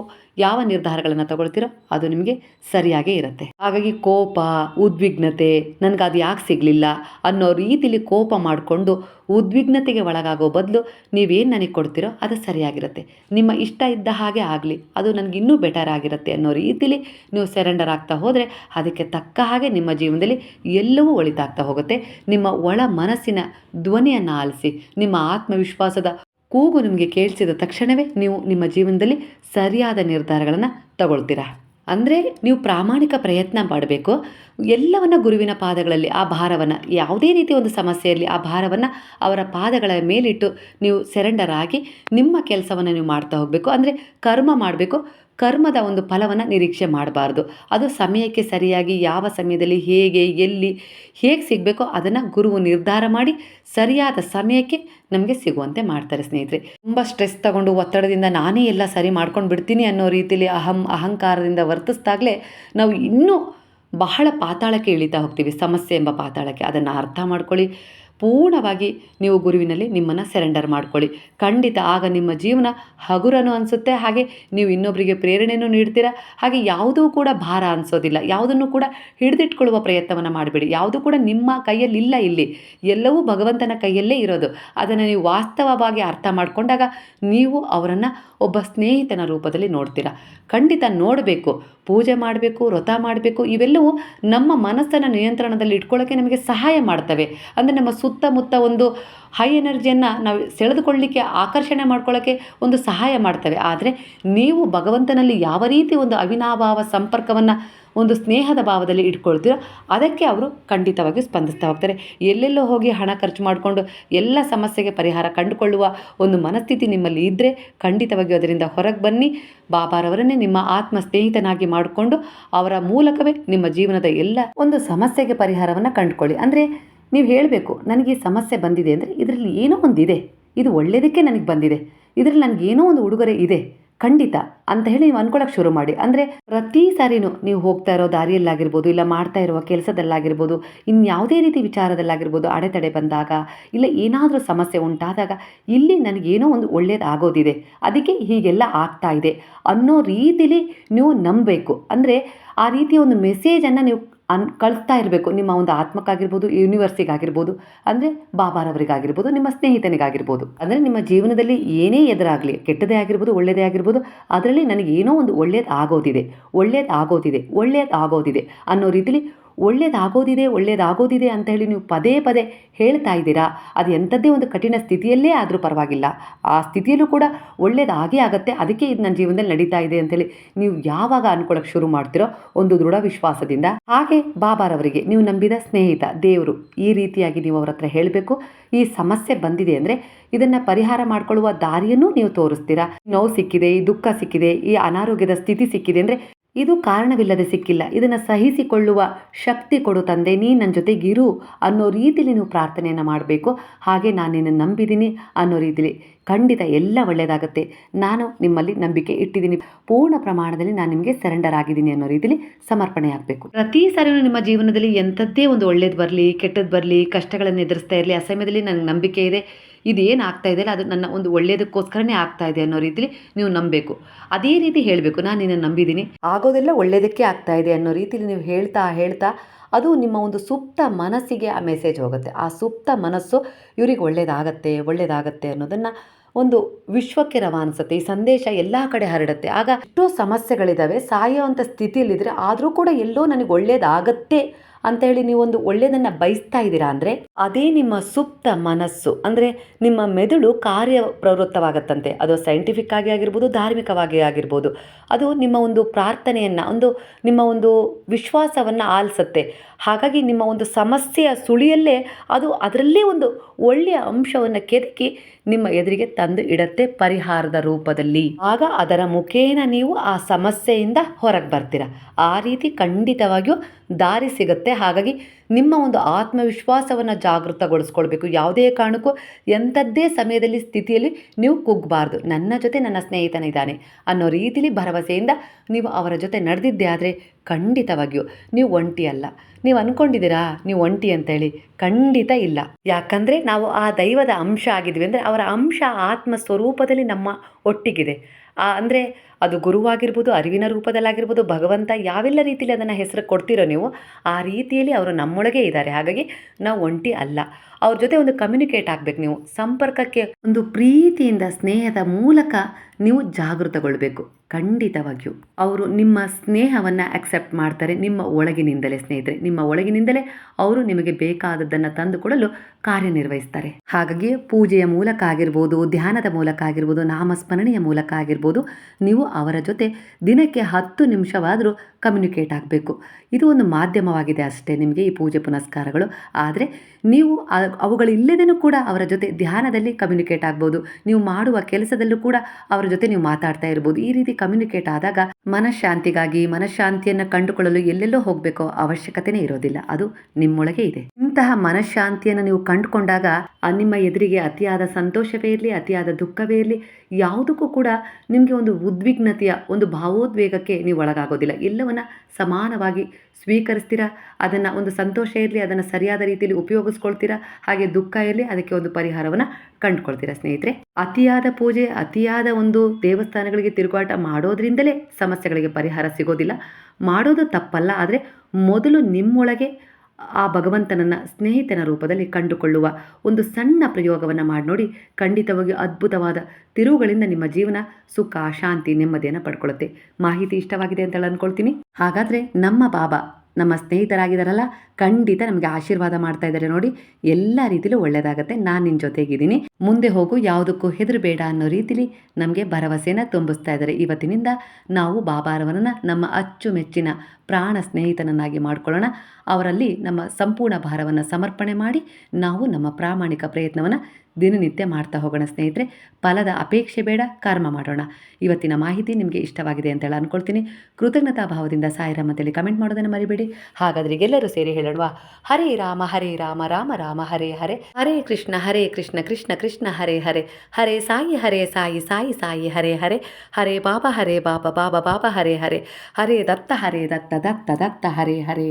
ಯಾವ ನಿರ್ಧಾರಗಳನ್ನು ತಗೊಳ್ತೀರೋ ಅದು ನಿಮಗೆ ಸರಿಯಾಗೇ ಇರುತ್ತೆ. ಹಾಗಾಗಿ ಕೋಪ, ಉದ್ವಿಗ್ನತೆ, ನನಗೆ ಅದು ಯಾಕೆ ಸಿಗಲಿಲ್ಲ ಅನ್ನೋ ರೀತಿಲಿ ಕೋಪ ಮಾಡಿಕೊಂಡು ಉದ್ವಿಗ್ನತೆಗೆ ಒಳಗಾಗೋ ಬದಲು ನೀವೇನು ನನಗೆ ಕೊಡ್ತೀರೋ ಅದು ಸರಿಯಾಗಿರುತ್ತೆ. ನಿಮ್ಮ ಇಷ್ಟ ಇದ್ದ ಹಾಗೆ ಆಗಲಿ, ಅದು ನನಗೆ ಇನ್ನೂ ಬೆಟರ್ ಆಗಿರುತ್ತೆ ಅನ್ನೋ ರೀತಿಲಿ ನೀವು ಸೆರೆಂಡರ್ ಆಗ್ತಾ ಹೋದರೆ ಅದಕ್ಕೆ ತಕ್ಕ ಹಾಗೆ ನಿಮ್ಮ ಜೀವನದಲ್ಲಿ ಎಲ್ಲವೂ ಒಳಿತಾಗ್ತಾ ಹೋಗುತ್ತೆ. ನಿಮ್ಮ ಒಳ ಮನಸ್ಸಿನ ಧ್ವನಿಯನ್ನು ಆಲಿಸಿ, ನಿಮ್ಮ ಆತ್ಮವಿಶ್ವಾಸದ ಕೂಗು ನಿಮಗೆ ಕೇಳಿಸಿದ ತಕ್ಷಣವೇ ನೀವು ನಿಮ್ಮ ಜೀವನದಲ್ಲಿ ಸರಿಯಾದ ನಿರ್ಧಾರಗಳನ್ನು ತಗೊಳ್ತೀರಾ? ಅಂದರೆ ನೀವು ಪ್ರಾಮಾಣಿಕ ಪ್ರಯತ್ನ ಮಾಡಬೇಕು. ಎಲ್ಲವನ್ನ ಗುರುವಿನ ಪಾದಗಳಲ್ಲಿ, ಆ ಭಾರವನ್ನು, ಯಾವುದೇ ರೀತಿಯ ಒಂದು ಸಮಸ್ಯೆಯಲ್ಲಿ ಆ ಭಾರವನ್ನು ಅವರ ಪಾದಗಳ ಮೇಲಿಟ್ಟು ನೀವು ಸೆರೆಂಡರ್ ಆಗಿ ನಿಮ್ಮ ಕೆಲಸವನ್ನು ನೀವು ಮಾಡ್ತಾ ಹೋಗಬೇಕು. ಅಂದರೆ ಕರ್ಮ ಮಾಡಬೇಕು. ಕರ್ಮದ ಒಂದು ಫಲವನ್ನು ನಿರೀಕ್ಷೆ ಮಾಡಬಾರ್ದು. ಅದು ಸಮಯಕ್ಕೆ ಸರಿಯಾಗಿ, ಯಾವ ಸಮಯದಲ್ಲಿ, ಹೇಗೆ, ಎಲ್ಲಿ, ಹೇಗೆ ಸಿಗಬೇಕೋ ಅದನ್ನು ಗುರುವು ನಿರ್ಧಾರ ಮಾಡಿ ಸರಿಯಾದ ಸಮಯಕ್ಕೆ ನಮಗೆ ಸಿಗುವಂತೆ ಮಾಡ್ತಾರೆ ಸ್ನೇಹಿತರೆ. ತುಂಬ ಸ್ಟ್ರೆಸ್ ತಗೊಂಡು ಒತ್ತಡದಿಂದ ನಾನೇ ಎಲ್ಲ ಸರಿ ಮಾಡ್ಕೊಂಡು ಬಿಡ್ತೀನಿ ಅನ್ನೋ ರೀತಿಯಲ್ಲಿ ಅಹಂ, ಅಹಂಕಾರದಿಂದ ವರ್ತಿಸ್ದಾಗಲೇ ನಾವು ಇನ್ನೂ ಬಹಳ ಪಾತಾಳಕ್ಕೆ ಇಳಿತಾ ಹೋಗ್ತೀವಿ, ಸಮಸ್ಯೆ ಎಂಬ ಪಾತಾಳಕ್ಕೆ. ಅದನ್ನು ಅರ್ಥ ಮಾಡ್ಕೊಳ್ಳಿ. ಪೂರ್ಣವಾಗಿ ನೀವು ಗುರುವಿನಲ್ಲಿ ನಿಮ್ಮನ್ನು ಸೆರೆಂಡರ್ ಮಾಡ್ಕೊಳ್ಳಿ. ಖಂಡಿತ ಆಗ ನಿಮ್ಮ ಜೀವನ ಹಗುರನು ಅನಿಸುತ್ತೆ. ಹಾಗೆ ನೀವು ಇನ್ನೊಬ್ಬರಿಗೆ ಪ್ರೇರಣೆಯೂ ನೀಡ್ತೀರಾ? ಹಾಗೆ ಯಾವುದೂ ಕೂಡ ಭಾರ ಅನಿಸೋದಿಲ್ಲ. ಯಾವುದನ್ನು ಕೂಡ ಹಿಡಿದಿಟ್ಕೊಳ್ಳುವ ಪ್ರಯತ್ನವನ್ನು ಮಾಡಬೇಡಿ. ಯಾವುದೂ ಕೂಡ ನಿಮ್ಮ ಕೈಯಲ್ಲಿಲ್ಲ ಇಲ್ಲಿ. ಎಲ್ಲವೂ ಭಗವಂತನ ಕೈಯಲ್ಲೇ ಇರೋದು. ಅದನ್ನು ನೀವು ವಾಸ್ತವವಾಗಿ ಅರ್ಥ ಮಾಡಿಕೊಂಡಾಗ ನೀವು ಅವರನ್ನು ಒಬ್ಬ ಸ್ನೇಹಿತನ ರೂಪದಲ್ಲಿ ನೋಡ್ತೀರಾ. ಖಂಡಿತ ನೋಡಬೇಕು. ಪೂಜೆ ಮಾಡಬೇಕು, ವ್ರತ ಮಾಡಬೇಕು, ಇವೆಲ್ಲವೂ ನಮ್ಮ ಮನಸ್ಸನ್ನು ನಿಯಂತ್ರಣದಲ್ಲಿ ಇಟ್ಕೊಳ್ಳೋಕ್ಕೆ ನಮಗೆ ಸಹಾಯ ಮಾಡ್ತವೆ. ಅಂದರೆ ನಮ್ಮ ಸುತ್ತಮುತ್ತ ಒಂದು ಹೈ ಎನರ್ಜಿಯನ್ನು ನಾವು ಸೆಳೆದುಕೊಳ್ಳಲಿಕ್ಕೆ ಆಕರ್ಷಣೆ ಮಾಡ್ಕೊಳ್ಳೋಕ್ಕೆ ಒಂದು ಸಹಾಯ ಮಾಡ್ತವೆ. ಆದರೆ ನೀವು ಭಗವಂತನಲ್ಲಿ ಯಾವ ರೀತಿ ಒಂದು ಅವಿನಾಭಾವ ಸಂಪರ್ಕವನ್ನು ಒಂದು ಸ್ನೇಹದ ಭಾವದಲ್ಲಿ ಇಟ್ಕೊಳ್ತೀರೋ, ಅದಕ್ಕೆ ಅವರು ಖಂಡಿತವಾಗಿ ಸ್ಪಂದಿಸ್ತಾ ಹೋಗ್ತಾರೆ. ಎಲ್ಲೆಲ್ಲೋ ಹೋಗಿ ಹಣ ಖರ್ಚು ಮಾಡಿಕೊಂಡು ಎಲ್ಲ ಸಮಸ್ಯೆಗೆ ಪರಿಹಾರ ಕಂಡುಕೊಳ್ಳುವ ಒಂದು ಮನಸ್ಥಿತಿ ನಿಮ್ಮಲ್ಲಿ ಇದ್ದರೆ ಖಂಡಿತವಾಗಿಯೂ ಅದರಿಂದ ಹೊರಗೆ ಬನ್ನಿ. ಬಾಬಾರವರನ್ನೇ ನಿಮ್ಮ ಆತ್ಮ ಸ್ನೇಹಿತನಾಗಿ ಮಾಡಿಕೊಂಡು ಅವರ ಮೂಲಕವೇ ನಿಮ್ಮ ಜೀವನದ ಎಲ್ಲ ಒಂದು ಸಮಸ್ಯೆಗೆ ಪರಿಹಾರವನ್ನು ಕಂಡುಕೊಳ್ಳಿ. ಅಂದರೆ ನೀವು ಹೇಳಬೇಕು, ನನಗೆ ಈ ಸಮಸ್ಯೆ ಬಂದಿದೆ ಅಂದರೆ ಇದರಲ್ಲಿ ಏನೋ ಒಂದು ಇದೆ ಇದು ಒಳ್ಳೆಯದಕ್ಕೆ ನನಗೆ ಬಂದಿದೆ, ಇದರಲ್ಲಿ ನನಗೇನೋ ಒಂದು ಉಡುಗೊರೆ ಇದೆ, ಖಂಡಿತ ಅಂತ ಹೇಳಿ ನೀವು ಅನ್ಕೊಳ್ಳೋಕೆ ಶುರು ಮಾಡಿ. ಅಂದರೆ ಪ್ರತಿ ಸಾರಿನೂ ನೀವು ಹೋಗ್ತಾ ಇರೋ ದಾರಿಯಲ್ಲಾಗಿರ್ಬೋದು, ಇಲ್ಲ ಮಾಡ್ತಾ ಇರುವ ಕೆಲಸದಲ್ಲಾಗಿರ್ಬೋದು ಇನ್ಯಾವುದೇ ರೀತಿ ವಿಚಾರದಲ್ಲಾಗಿರ್ಬೋದು, ಅಡೆತಡೆ ಬಂದಾಗ, ಇಲ್ಲ ಏನಾದರೂ ಸಮಸ್ಯೆ ಉಂಟಾದಾಗ, ಇಲ್ಲಿ ನನಗೇನೋ ಒಂದು ಒಳ್ಳೇದಾಗೋದಿದೆ ಅದಕ್ಕೆ ಹೀಗೆಲ್ಲ ಆಗ್ತಾ ಇದೆ ಅನ್ನೋ ರೀತಿಲಿ ನೀವು ನಂಬಬೇಕು. ಅಂದರೆ ಆ ರೀತಿಯ ಒಂದು ಮೆಸೇಜನ್ನು ನೀವು ಅನ್ ಕಳಿಸ್ತಾ ಇರಬೇಕು. ನಿಮ್ಮ ಒಂದು ಆತ್ಮಕ್ಕಾಗಿರ್ಬೋದು, ಯೂನಿವರ್ಸಿಗಾಗಿರ್ಬೋದು, ಅಂದರೆ ಬಾಬಾರವರಿಗಾಗಿರ್ಬೋದು, ನಿಮ್ಮ ಸ್ನೇಹಿತನಿಗಾಗಿರ್ಬೋದು. ಅಂದರೆ ನಿಮ್ಮ ಜೀವನದಲ್ಲಿ ಏನೇ ಎದುರಾಗಲಿ, ಕೆಟ್ಟದೇ ಆಗಿರ್ಬೋದು ಒಳ್ಳೆಯದೇ ಆಗಿರ್ಬೋದು, ಅದರಲ್ಲಿ ನನಗೆ ಏನೋ ಒಂದು ಒಳ್ಳೇದು ಆಗೋದಿದೆ. ಒಳ್ಳೇದು ಆಗೋದಿದೆ. ಒಳ್ಳೇದು ಆಗೋದಿದೆ ಅನ್ನೋ ರೀತಿಲಿ ಒಳ್ಳೇದಾಗೋದಿದೆ ಒಳ್ಳೆಯದಾಗೋದಿದೆ ಅಂತ ಹೇಳಿ ನೀವು ಪದೇ ಪದೇ ಹೇಳ್ತಾ ಇದ್ದೀರಾ? ಅದು ಎಂಥದ್ದೇ ಒಂದು ಕಠಿಣ ಸ್ಥಿತಿಯಲ್ಲೇ ಆದರೂ ಪರವಾಗಿಲ್ಲ. ಆ ಸ್ಥಿತಿಯಲ್ಲೂ ಕೂಡ ಒಳ್ಳೆಯದಾಗೇ ಆಗುತ್ತೆ. ಅದಕ್ಕೆ ಇದು ನನ್ನ ಜೀವನದಲ್ಲಿ ನಡೀತಾ ಇದೆ ಅಂತೇಳಿ ನೀವು ಯಾವಾಗ ಅನ್ಕೊಳ್ಳೋಕೆ ಶುರು ಮಾಡ್ತಿರೋ ಒಂದು ದೃಢ ವಿಶ್ವಾಸದಿಂದ. ಹಾಗೆ ಬಾಬಾರವರಿಗೆ ನೀವು ನಂಬಿದ ಸ್ನೇಹಿತ, ದೇವರು ಈ ರೀತಿಯಾಗಿ ನೀವು ಅವರ ಹತ್ರ ಹೇಳಬೇಕು. ಈ ಸಮಸ್ಯೆ ಬಂದಿದೆ ಅಂದರೆ ಇದನ್ನು ಪರಿಹಾರ ಮಾಡಿಕೊಳ್ಳುವ ದಾರಿಯನ್ನು ನೀವು ತೋರಿಸ್ತೀರಾ? ನೋವು ಸಿಕ್ಕಿದೆ, ಈ ದುಃಖ ಸಿಕ್ಕಿದೆ, ಈ ಅನಾರೋಗ್ಯದ ಸ್ಥಿತಿ ಸಿಕ್ಕಿದೆ ಅಂದರೆ ಇದು ಕಾರಣವಿಲ್ಲದೆ ಸಿಕ್ಕಿಲ್ಲ. ಇದನ್ನು ಸಹಿಸಿಕೊಳ್ಳುವ ಶಕ್ತಿ ಕೊಡು ತಂದೆ. ನೀ ನನ್ನ ಜೊತೆಗಿರು ಅನ್ನೋ ರೀತಿಲಿ ನೀವು ಪ್ರಾರ್ಥನೆಯನ್ನು ಮಾಡಬೇಕು. ಹಾಗೆ ನಾನು ನಿನ್ನನ್ನು ನಂಬಿದ್ದೀನಿ ಅನ್ನೋ ರೀತಿಲಿ. ಖಂಡಿತ ಎಲ್ಲ ಒಳ್ಳೆಯದಾಗುತ್ತೆ ನಾನು ನಿಮ್ಮಲ್ಲಿ ನಂಬಿಕೆ ಇಟ್ಟಿದ್ದೀನಿ ಪೂರ್ಣ ಪ್ರಮಾಣದಲ್ಲಿ ನಾನು ನಿಮಗೆ ಸರೆಂಡರ್ ಆಗಿದ್ದೀನಿ ಅನ್ನೋ ರೀತಿಲಿ ಸಮರ್ಪಣೆ ಆಗಬೇಕು. ಪ್ರತಿ ಸಾರಿನೂ ನಿಮ್ಮ ಜೀವನದಲ್ಲಿ ಎಂಥದ್ದೇ ಒಂದು ಒಳ್ಳೇದು ಬರಲಿ ಕೆಟ್ಟದ್ದು ಬರಲಿ, ಕಷ್ಟಗಳನ್ನು ಎದುರಿಸ್ತಾ ಇರಲಿ ಆ ಸಮಯದಲ್ಲಿ ನನಗೆ ನಂಬಿಕೆ ಇದೆ. ಇದೇನು ಆಗ್ತಾ ಇದೆಯಲ್ಲ ಅದು ನನ್ನ ಒಂದು ಒಳ್ಳೆಯದಕ್ಕೋಸ್ಕರನೇ ಆಗ್ತಾ ಇದೆ ಅನ್ನೋ ರೀತಿಲಿ ನೀವು ನಂಬಬೇಕು. ಅದೇ ರೀತಿ ಹೇಳಬೇಕು, ನಾನು ನಿನ್ನ ನಂಬಿದ್ದೀನಿ. ಆಗೋದೆಲ್ಲ ಒಳ್ಳೆಯದಕ್ಕೆ ಆಗ್ತಾ ಇದೆ ಅನ್ನೋ ರೀತಿಲಿ ನೀವು ಹೇಳ್ತಾ ಹೇಳ್ತಾ ಅದು ನಿಮ್ಮ ಒಂದು ಸುಪ್ತ ಮನಸ್ಸಿಗೆ ಆ ಮೆಸೇಜ್ ಹೋಗುತ್ತೆ. ಆ ಸುಪ್ತ ಮನಸ್ಸು ಇವ್ರಿಗೆ ಒಳ್ಳೆಯದಾಗತ್ತೆ ಒಳ್ಳೆಯದಾಗತ್ತೆ ಅನ್ನೋದನ್ನು ಒಂದು ವಿಶ್ವಕ್ಕೆ ರವಾನಿಸುತ್ತೆ. ಈ ಸಂದೇಶ ಎಲ್ಲ ಕಡೆ ಹರಡುತ್ತೆ. ಆಗ ಎಷ್ಟೋ ಸಮಸ್ಯೆಗಳಿದ್ದಾವೆ ಸಾಯೋವಂಥ ಸ್ಥಿತಿಯಲ್ಲಿದ್ದರೆ ಆದರೂ ಕೂಡ ಎಲ್ಲೋ ನನಗೆ ಒಳ್ಳೇದಾಗತ್ತೆ ಅಂತ ಹೇಳಿ ನೀವೊಂದು ಒಳ್ಳೆಯದನ್ನು ಬಯಸ್ತಾ ಇದ್ದೀರಾ ಅಂದರೆ ಅದೇ ನಿಮ್ಮ ಸುಪ್ತ ಮನಸ್ಸು, ಅಂದರೆ ನಿಮ್ಮ ಮೆದುಳು ಕಾರ್ಯ ಪ್ರವೃತ್ತವಾಗತ್ತಂತೆ ಅದು ಸೈಂಟಿಫಿಕ್ ಆಗಿ ಆಗಿರ್ಬೋದು, ಧಾರ್ಮಿಕವಾಗಿ ಆಗಿರ್ಬೋದು. ಅದು ನಿಮ್ಮ ಒಂದು ಪ್ರಾರ್ಥನೆಯನ್ನು, ಒಂದು ನಿಮ್ಮ ಒಂದು ವಿಶ್ವಾಸವನ್ನು ಆಲಿಸುತ್ತೆ. ಹಾಗಾಗಿ ನಿಮ್ಮ ಒಂದು ಸಮಸ್ಯೆಯ ಸುಳಿಯಲ್ಲೇ ಅದು ಅದರಲ್ಲೇ ಒಂದು ಒಳ್ಳೆಯ ಅಂಶವನ್ನು ಕೆದಕಿ ನಿಮ್ಮ ಎದುರಿಗೆ ತಂದು ಇಡತ್ತೆ ಪರಿಹಾರದ ರೂಪದಲ್ಲಿ. ಆಗ ಅದರ ಮುಖೇನ ನೀವು ಆ ಸಮಸ್ಯೆಯಿಂದ ಹೊರಗೆ ಬರ್ತೀರ. ಆ ರೀತಿ ಖಂಡಿತವಾಗಿಯೂ ದಾರಿ ಸಿಗುತ್ತೆ. ಹಾಗಾಗಿ ನಿಮ್ಮ ಒಂದು ಆತ್ಮವಿಶ್ವಾಸವನ್ನು ಜಾಗೃತಗೊಳಿಸ್ಕೊಳ್ಬೇಕು. ಯಾವುದೇ ಕಾರಣಕ್ಕೂ ಎಂಥದ್ದೇ ಸಮಯದಲ್ಲಿ, ಸ್ಥಿತಿಯಲ್ಲಿ ನೀವು ಕುಗ್ಗಬಾರ್ದು ನನ್ನ ಜೊತೆ ನನ್ನ ಸ್ನೇಹಿತನಿದ್ದಾನೆ ಅನ್ನೋ ರೀತಿಲಿ ಭರವಸೆಯಿಂದ ನೀವು ಅವರ ಜೊತೆ ನಡೆದಿದ್ದೆ ಆದರೆ ಖಂಡಿತವಾಗಿಯೂ ನೀವು ಒಂಟಿ ಅಲ್ಲ ನೀವು ಅಂದ್ಕೊಂಡಿದ್ದೀರಾ ನೀವು ಒಂಟಿ ಅಂತೇಳಿ. ಖಂಡಿತ ಇಲ್ಲ. ಯಾಕಂದರೆ ನಾವು ಆ ದೈವದ ಅಂಶ ಆಗಿದ್ವಿ. ಅಂದರೆ ಅವರ ಅಂಶ ಆತ್ಮ ಸ್ವರೂಪದಲ್ಲಿ ನಮ್ಮ ಒಟ್ಟಿಗಿದೆ. ಅಂದರೆ ಅದು ಗುರುವಾಗಿರ್ಬೋದು, ಅರಿವಿನ ರೂಪದಲ್ಲಾಗಿರ್ಬೋದು, ಭಗವಂತ ಯಾವೆಲ್ಲ ರೀತಿಯಲ್ಲಿ ಅದನ್ನು ಹೆಸರು ಕೊಡ್ತೀರೋ ನೀವು, ಆ ರೀತಿಯಲ್ಲಿ ಅವರು ನಮ್ಮೊಳಗೆ ಇದ್ದಾರೆ. ಹಾಗಾಗಿ ನಾವು ಒಂಟಿ ಅಲ್ಲ. ಅವ್ರ ಜೊತೆ ಒಂದು ಕಮ್ಯುನಿಕೇಟ್ ಆಗಬೇಕು ನೀವು. ಸಂಪರ್ಕಕ್ಕೆ ಒಂದು ಪ್ರೀತಿಯಿಂದ, ಸ್ನೇಹದ ಮೂಲಕ ನೀವು ಜಾಗೃತಗೊಳ್ಬೇಕು. ಖಂಡಿತವಾಗಿಯೂ. ಅವರು ನಿಮ್ಮ ಸ್ನೇಹವನ್ನು ಅಕ್ಸೆಪ್ಟ್ ಮಾಡ್ತಾರೆ. ನಿಮ್ಮ ಒಳಗಿನಿಂದಲೇ ಸ್ನೇಹಿತರೆ. ನಿಮ್ಮ ಒಳಗಿನಿಂದಲೇ ಅವರು ನಿಮಗೆ ಬೇಕಾದದ್ದನ್ನು ತಂದುಕೊಡಲು ಕಾರ್ಯನಿರ್ವಹಿಸ್ತಾರೆ. ಹಾಗಾಗಿ ಪೂಜೆಯ ಮೂಲಕ ಆಗಿರ್ಬೋದು, ಧ್ಯಾನದ ಮೂಲಕ ಆಗಿರ್ಬೋದು, ನಾಮಸ್ಮರಣೆಯ ಮೂಲಕ ಆಗಿರ್ಬೋದು, ನೀವು ಅವರ ಜೊತೆ ದಿನಕ್ಕೆ ಹತ್ತು ನಿಮಿಷವಾದರೂ ಕಮ್ಯುನಿಕೇಟ್ ಆಗಬೇಕು. ಇದು ಒಂದು ಮಾಧ್ಯಮವಾಗಿದೆ ಅಷ್ಟೇ ನಿಮಗೆ ಈ ಪೂಜೆ ಪುನಸ್ಕಾರಗಳು. ಆದರೆ ನೀವು ಅವುಗಳಿಲ್ಲದೇ ಕೂಡ ಅವರ ಜೊತೆ ಧ್ಯಾನದಲ್ಲಿ ಕಮ್ಯುನಿಕೇಟ್ ಆಗ್ಬೋದು. ನೀವು ಮಾಡುವ ಕೆಲಸದಲ್ಲೂ ಕೂಡ ಅವರ ಜೊತೆ ನೀವು ಮಾತಾಡ್ತಾ ಇರ್ಬೋದು. ಈ ರೀತಿ ಕಮ್ಯುನಿಕೇಟ್ ಆದಾಗ ಮನಃಶಾಂತಿಗಾಗಿ, ಮನಃಶಾಂತಿಯನ್ನು ಕಂಡುಕೊಳ್ಳಲು ಎಲ್ಲೆಲ್ಲೋ ಹೋಗಬೇಕೋ ಅವಶ್ಯಕತೆನೇ ಇರೋದಿಲ್ಲ. ಅದು ನಿಮ್ಮೊಳಗೆ ಇದೆ. ಇಂತಹ ಮನಃಶಾಂತಿಯನ್ನು ನೀವು ಕಂಡುಕೊಂಡಾಗ ನಿಮ್ಮ ಎದುರಿಗೆ ಅತಿಯಾದ ಸಂತೋಷವೇ ಇರಲಿ, ಅತಿಯಾದ ದುಃಖವೇ ಇರಲಿ, ಯಾವುದಕ್ಕೂ ಕೂಡ ನಿಮಗೆ ಒಂದು ಉದ್ವಿಗ್ನತೆಯ, ಒಂದು ಭಾವೋದ್ವೇಗಕ್ಕೆ ನೀವು ಒಳಗಾಗೋದಿಲ್ಲ. ಎಲ್ಲವನ್ನ ಸಮಾನವಾಗಿ ಸ್ವೀಕರಿಸ್ತೀರಾ? ಅದನ್ನು ಒಂದು ಸಂತೋಷ ಇರಲಿ, ಅದನ್ನು ಸರಿಯಾದ ರೀತಿಯಲ್ಲಿ ಉಪಯೋಗಿಸ್ಕೊಳ್ತೀರಾ? ಹಾಗೆ ದುಃಖ ಇರಲಿ, ಅದಕ್ಕೆ ಒಂದು ಪರಿಹಾರವನ್ನು ಕಂಡುಕೊಳ್ತೀರಾ ಸ್ನೇಹಿತರೆ? ಅತಿಯಾದ ಪೂಜೆ, ಅತಿಯಾದ ಒಂದು ದೇವಸ್ಥಾನಗಳಿಗೆ ತಿರುಗಾಟ ಮಾಡೋದ್ರಿಂದಲೇ ಸಮಸ್ಯೆಗಳಿಗೆ ಪರಿಹಾರ ಸಿಗೋದಿಲ್ಲ. ಮಾಡೋದು ತಪ್ಪಲ್ಲ, ಆದರೆ ಮೊದಲು ನಿಮ್ಮೊಳಗೆ ಆ ಭಗವಂತನನ್ನು ಸ್ನೇಹಿತನ ರೂಪದಲ್ಲಿ ಕಂಡುಕೊಳ್ಳುವ ಒಂದು ಸಣ್ಣ ಪ್ರಯೋಗವನ್ನು ಮಾಡಿ ನೋಡಿ ಖಂಡಿತವಾಗಿ ಅದ್ಭುತವಾದ ತಿರುವುಗಳಿಂದ ನಿಮ್ಮ ಜೀವನ ಸುಖ, ಶಾಂತಿ, ನೆಮ್ಮದಿಯನ್ನು ಪಡ್ಕೊಳ್ಳುತ್ತೆ ಮಾಹಿತಿ ಇಷ್ಟವಾಗಿದೆ ಅಂತ ಅಂದ್ಕೊಳ್ತೀನಿ ಹಾಗಾದರೆ ನಮ್ಮ ಬಾಬಾ ನಮ್ಮ ಸ್ನೇಹಿತರಾಗಿದ್ದಾರಲ್ಲ ಖಂಡಿತ ನಮಗೆ ಆಶೀರ್ವಾದ ಮಾಡ್ತಾ ಇದ್ದಾರೆ ನೋಡಿ. ಎಲ್ಲ ರೀತಿಲೂ ಒಳ್ಳೆಯದಾಗತ್ತೆ ನಾನು ನಿನ್ನ ಜೊತೆಗಿದ್ದೀನಿ. ಮುಂದೆ ಹೋಗು, ಯಾವುದಕ್ಕೂ ಹೆದರಬೇಡ ಅನ್ನೋ ರೀತಿಲಿ ನಮಗೆ ಭರವಸೆಯನ್ನು ತುಂಬಿಸ್ತಾ ಇದ್ದಾರೆ ಇವತ್ತಿನಿಂದ ನಾವು ಬಾಬಾರವರನ್ನು ನಮ್ಮ ಅಚ್ಚುಮೆಚ್ಚಿನ ಪ್ರಾಣ ಸ್ನೇಹಿತನನ್ನಾಗಿ ಮಾಡಿಕೊಳ್ಳೋಣ. ಅವರಲ್ಲಿ ನಮ್ಮ ಸಂಪೂರ್ಣ ಭಾರವನ್ನು ಸಮರ್ಪಣೆ ಮಾಡಿ ನಾವು ನಮ್ಮ ಪ್ರಾಮಾಣಿಕ ಪ್ರಯತ್ನವನ್ನು ದಿನನಿತ್ಯ ಮಾಡ್ತಾ ಹೋಗೋಣ ಸ್ನೇಹಿತರೆ. ಫಲದ ಅಪೇಕ್ಷೆ ಬೇಡ, ಕರ್ಮ ಮಾಡೋಣ. ಇವತ್ತಿನ ಮಾಹಿತಿ ನಿಮಗೆ ಇಷ್ಟವಾಗಿದೆ ಅಂತ ಹೇಳಿ ಅನ್ಕೊಳ್ತೀನಿ. ಕೃತಜ್ಞತಾ ಭಾವದಿಂದ ಸಾಯಿರಾಮ್ ಅಂತೇಳಿ ಕಮೆಂಟ್ ಮಾಡೋದನ್ನು ಮರಿಬೇಡಿ. ಹಾಗಾದರೆ ಎಲ್ಲರೂ ಸೇರಿ ಹೇಳೋಣ ಹರೇ ರಾಮ ಹರೇ ರಾಮ ರಾಮ ರಾಮ, ಹರೇ ಹರೇ. ಹರೇ ಕೃಷ್ಣ ಹರೇ ಕೃಷ್ಣ ಕೃಷ್ಣ ಕೃಷ್ಣ, ಹರೇ ಹರೇ. ಹರೇ ಸಾಯಿ ಹರೇ ಸಾಯಿ ಸಾಯಿ ಸಾಯಿ, ಹರೇ ಹರೇ. ಹರೇ ಬಾಬಾ ಹರೇ ಬಾಬಾ ಬಾಬಾ ಬಾಬಾ, ಹರೇ ಹರೇ. ಹರೇ ದತ್ತ ಹರೇ ದತ್ತ だっただったハレーハレー。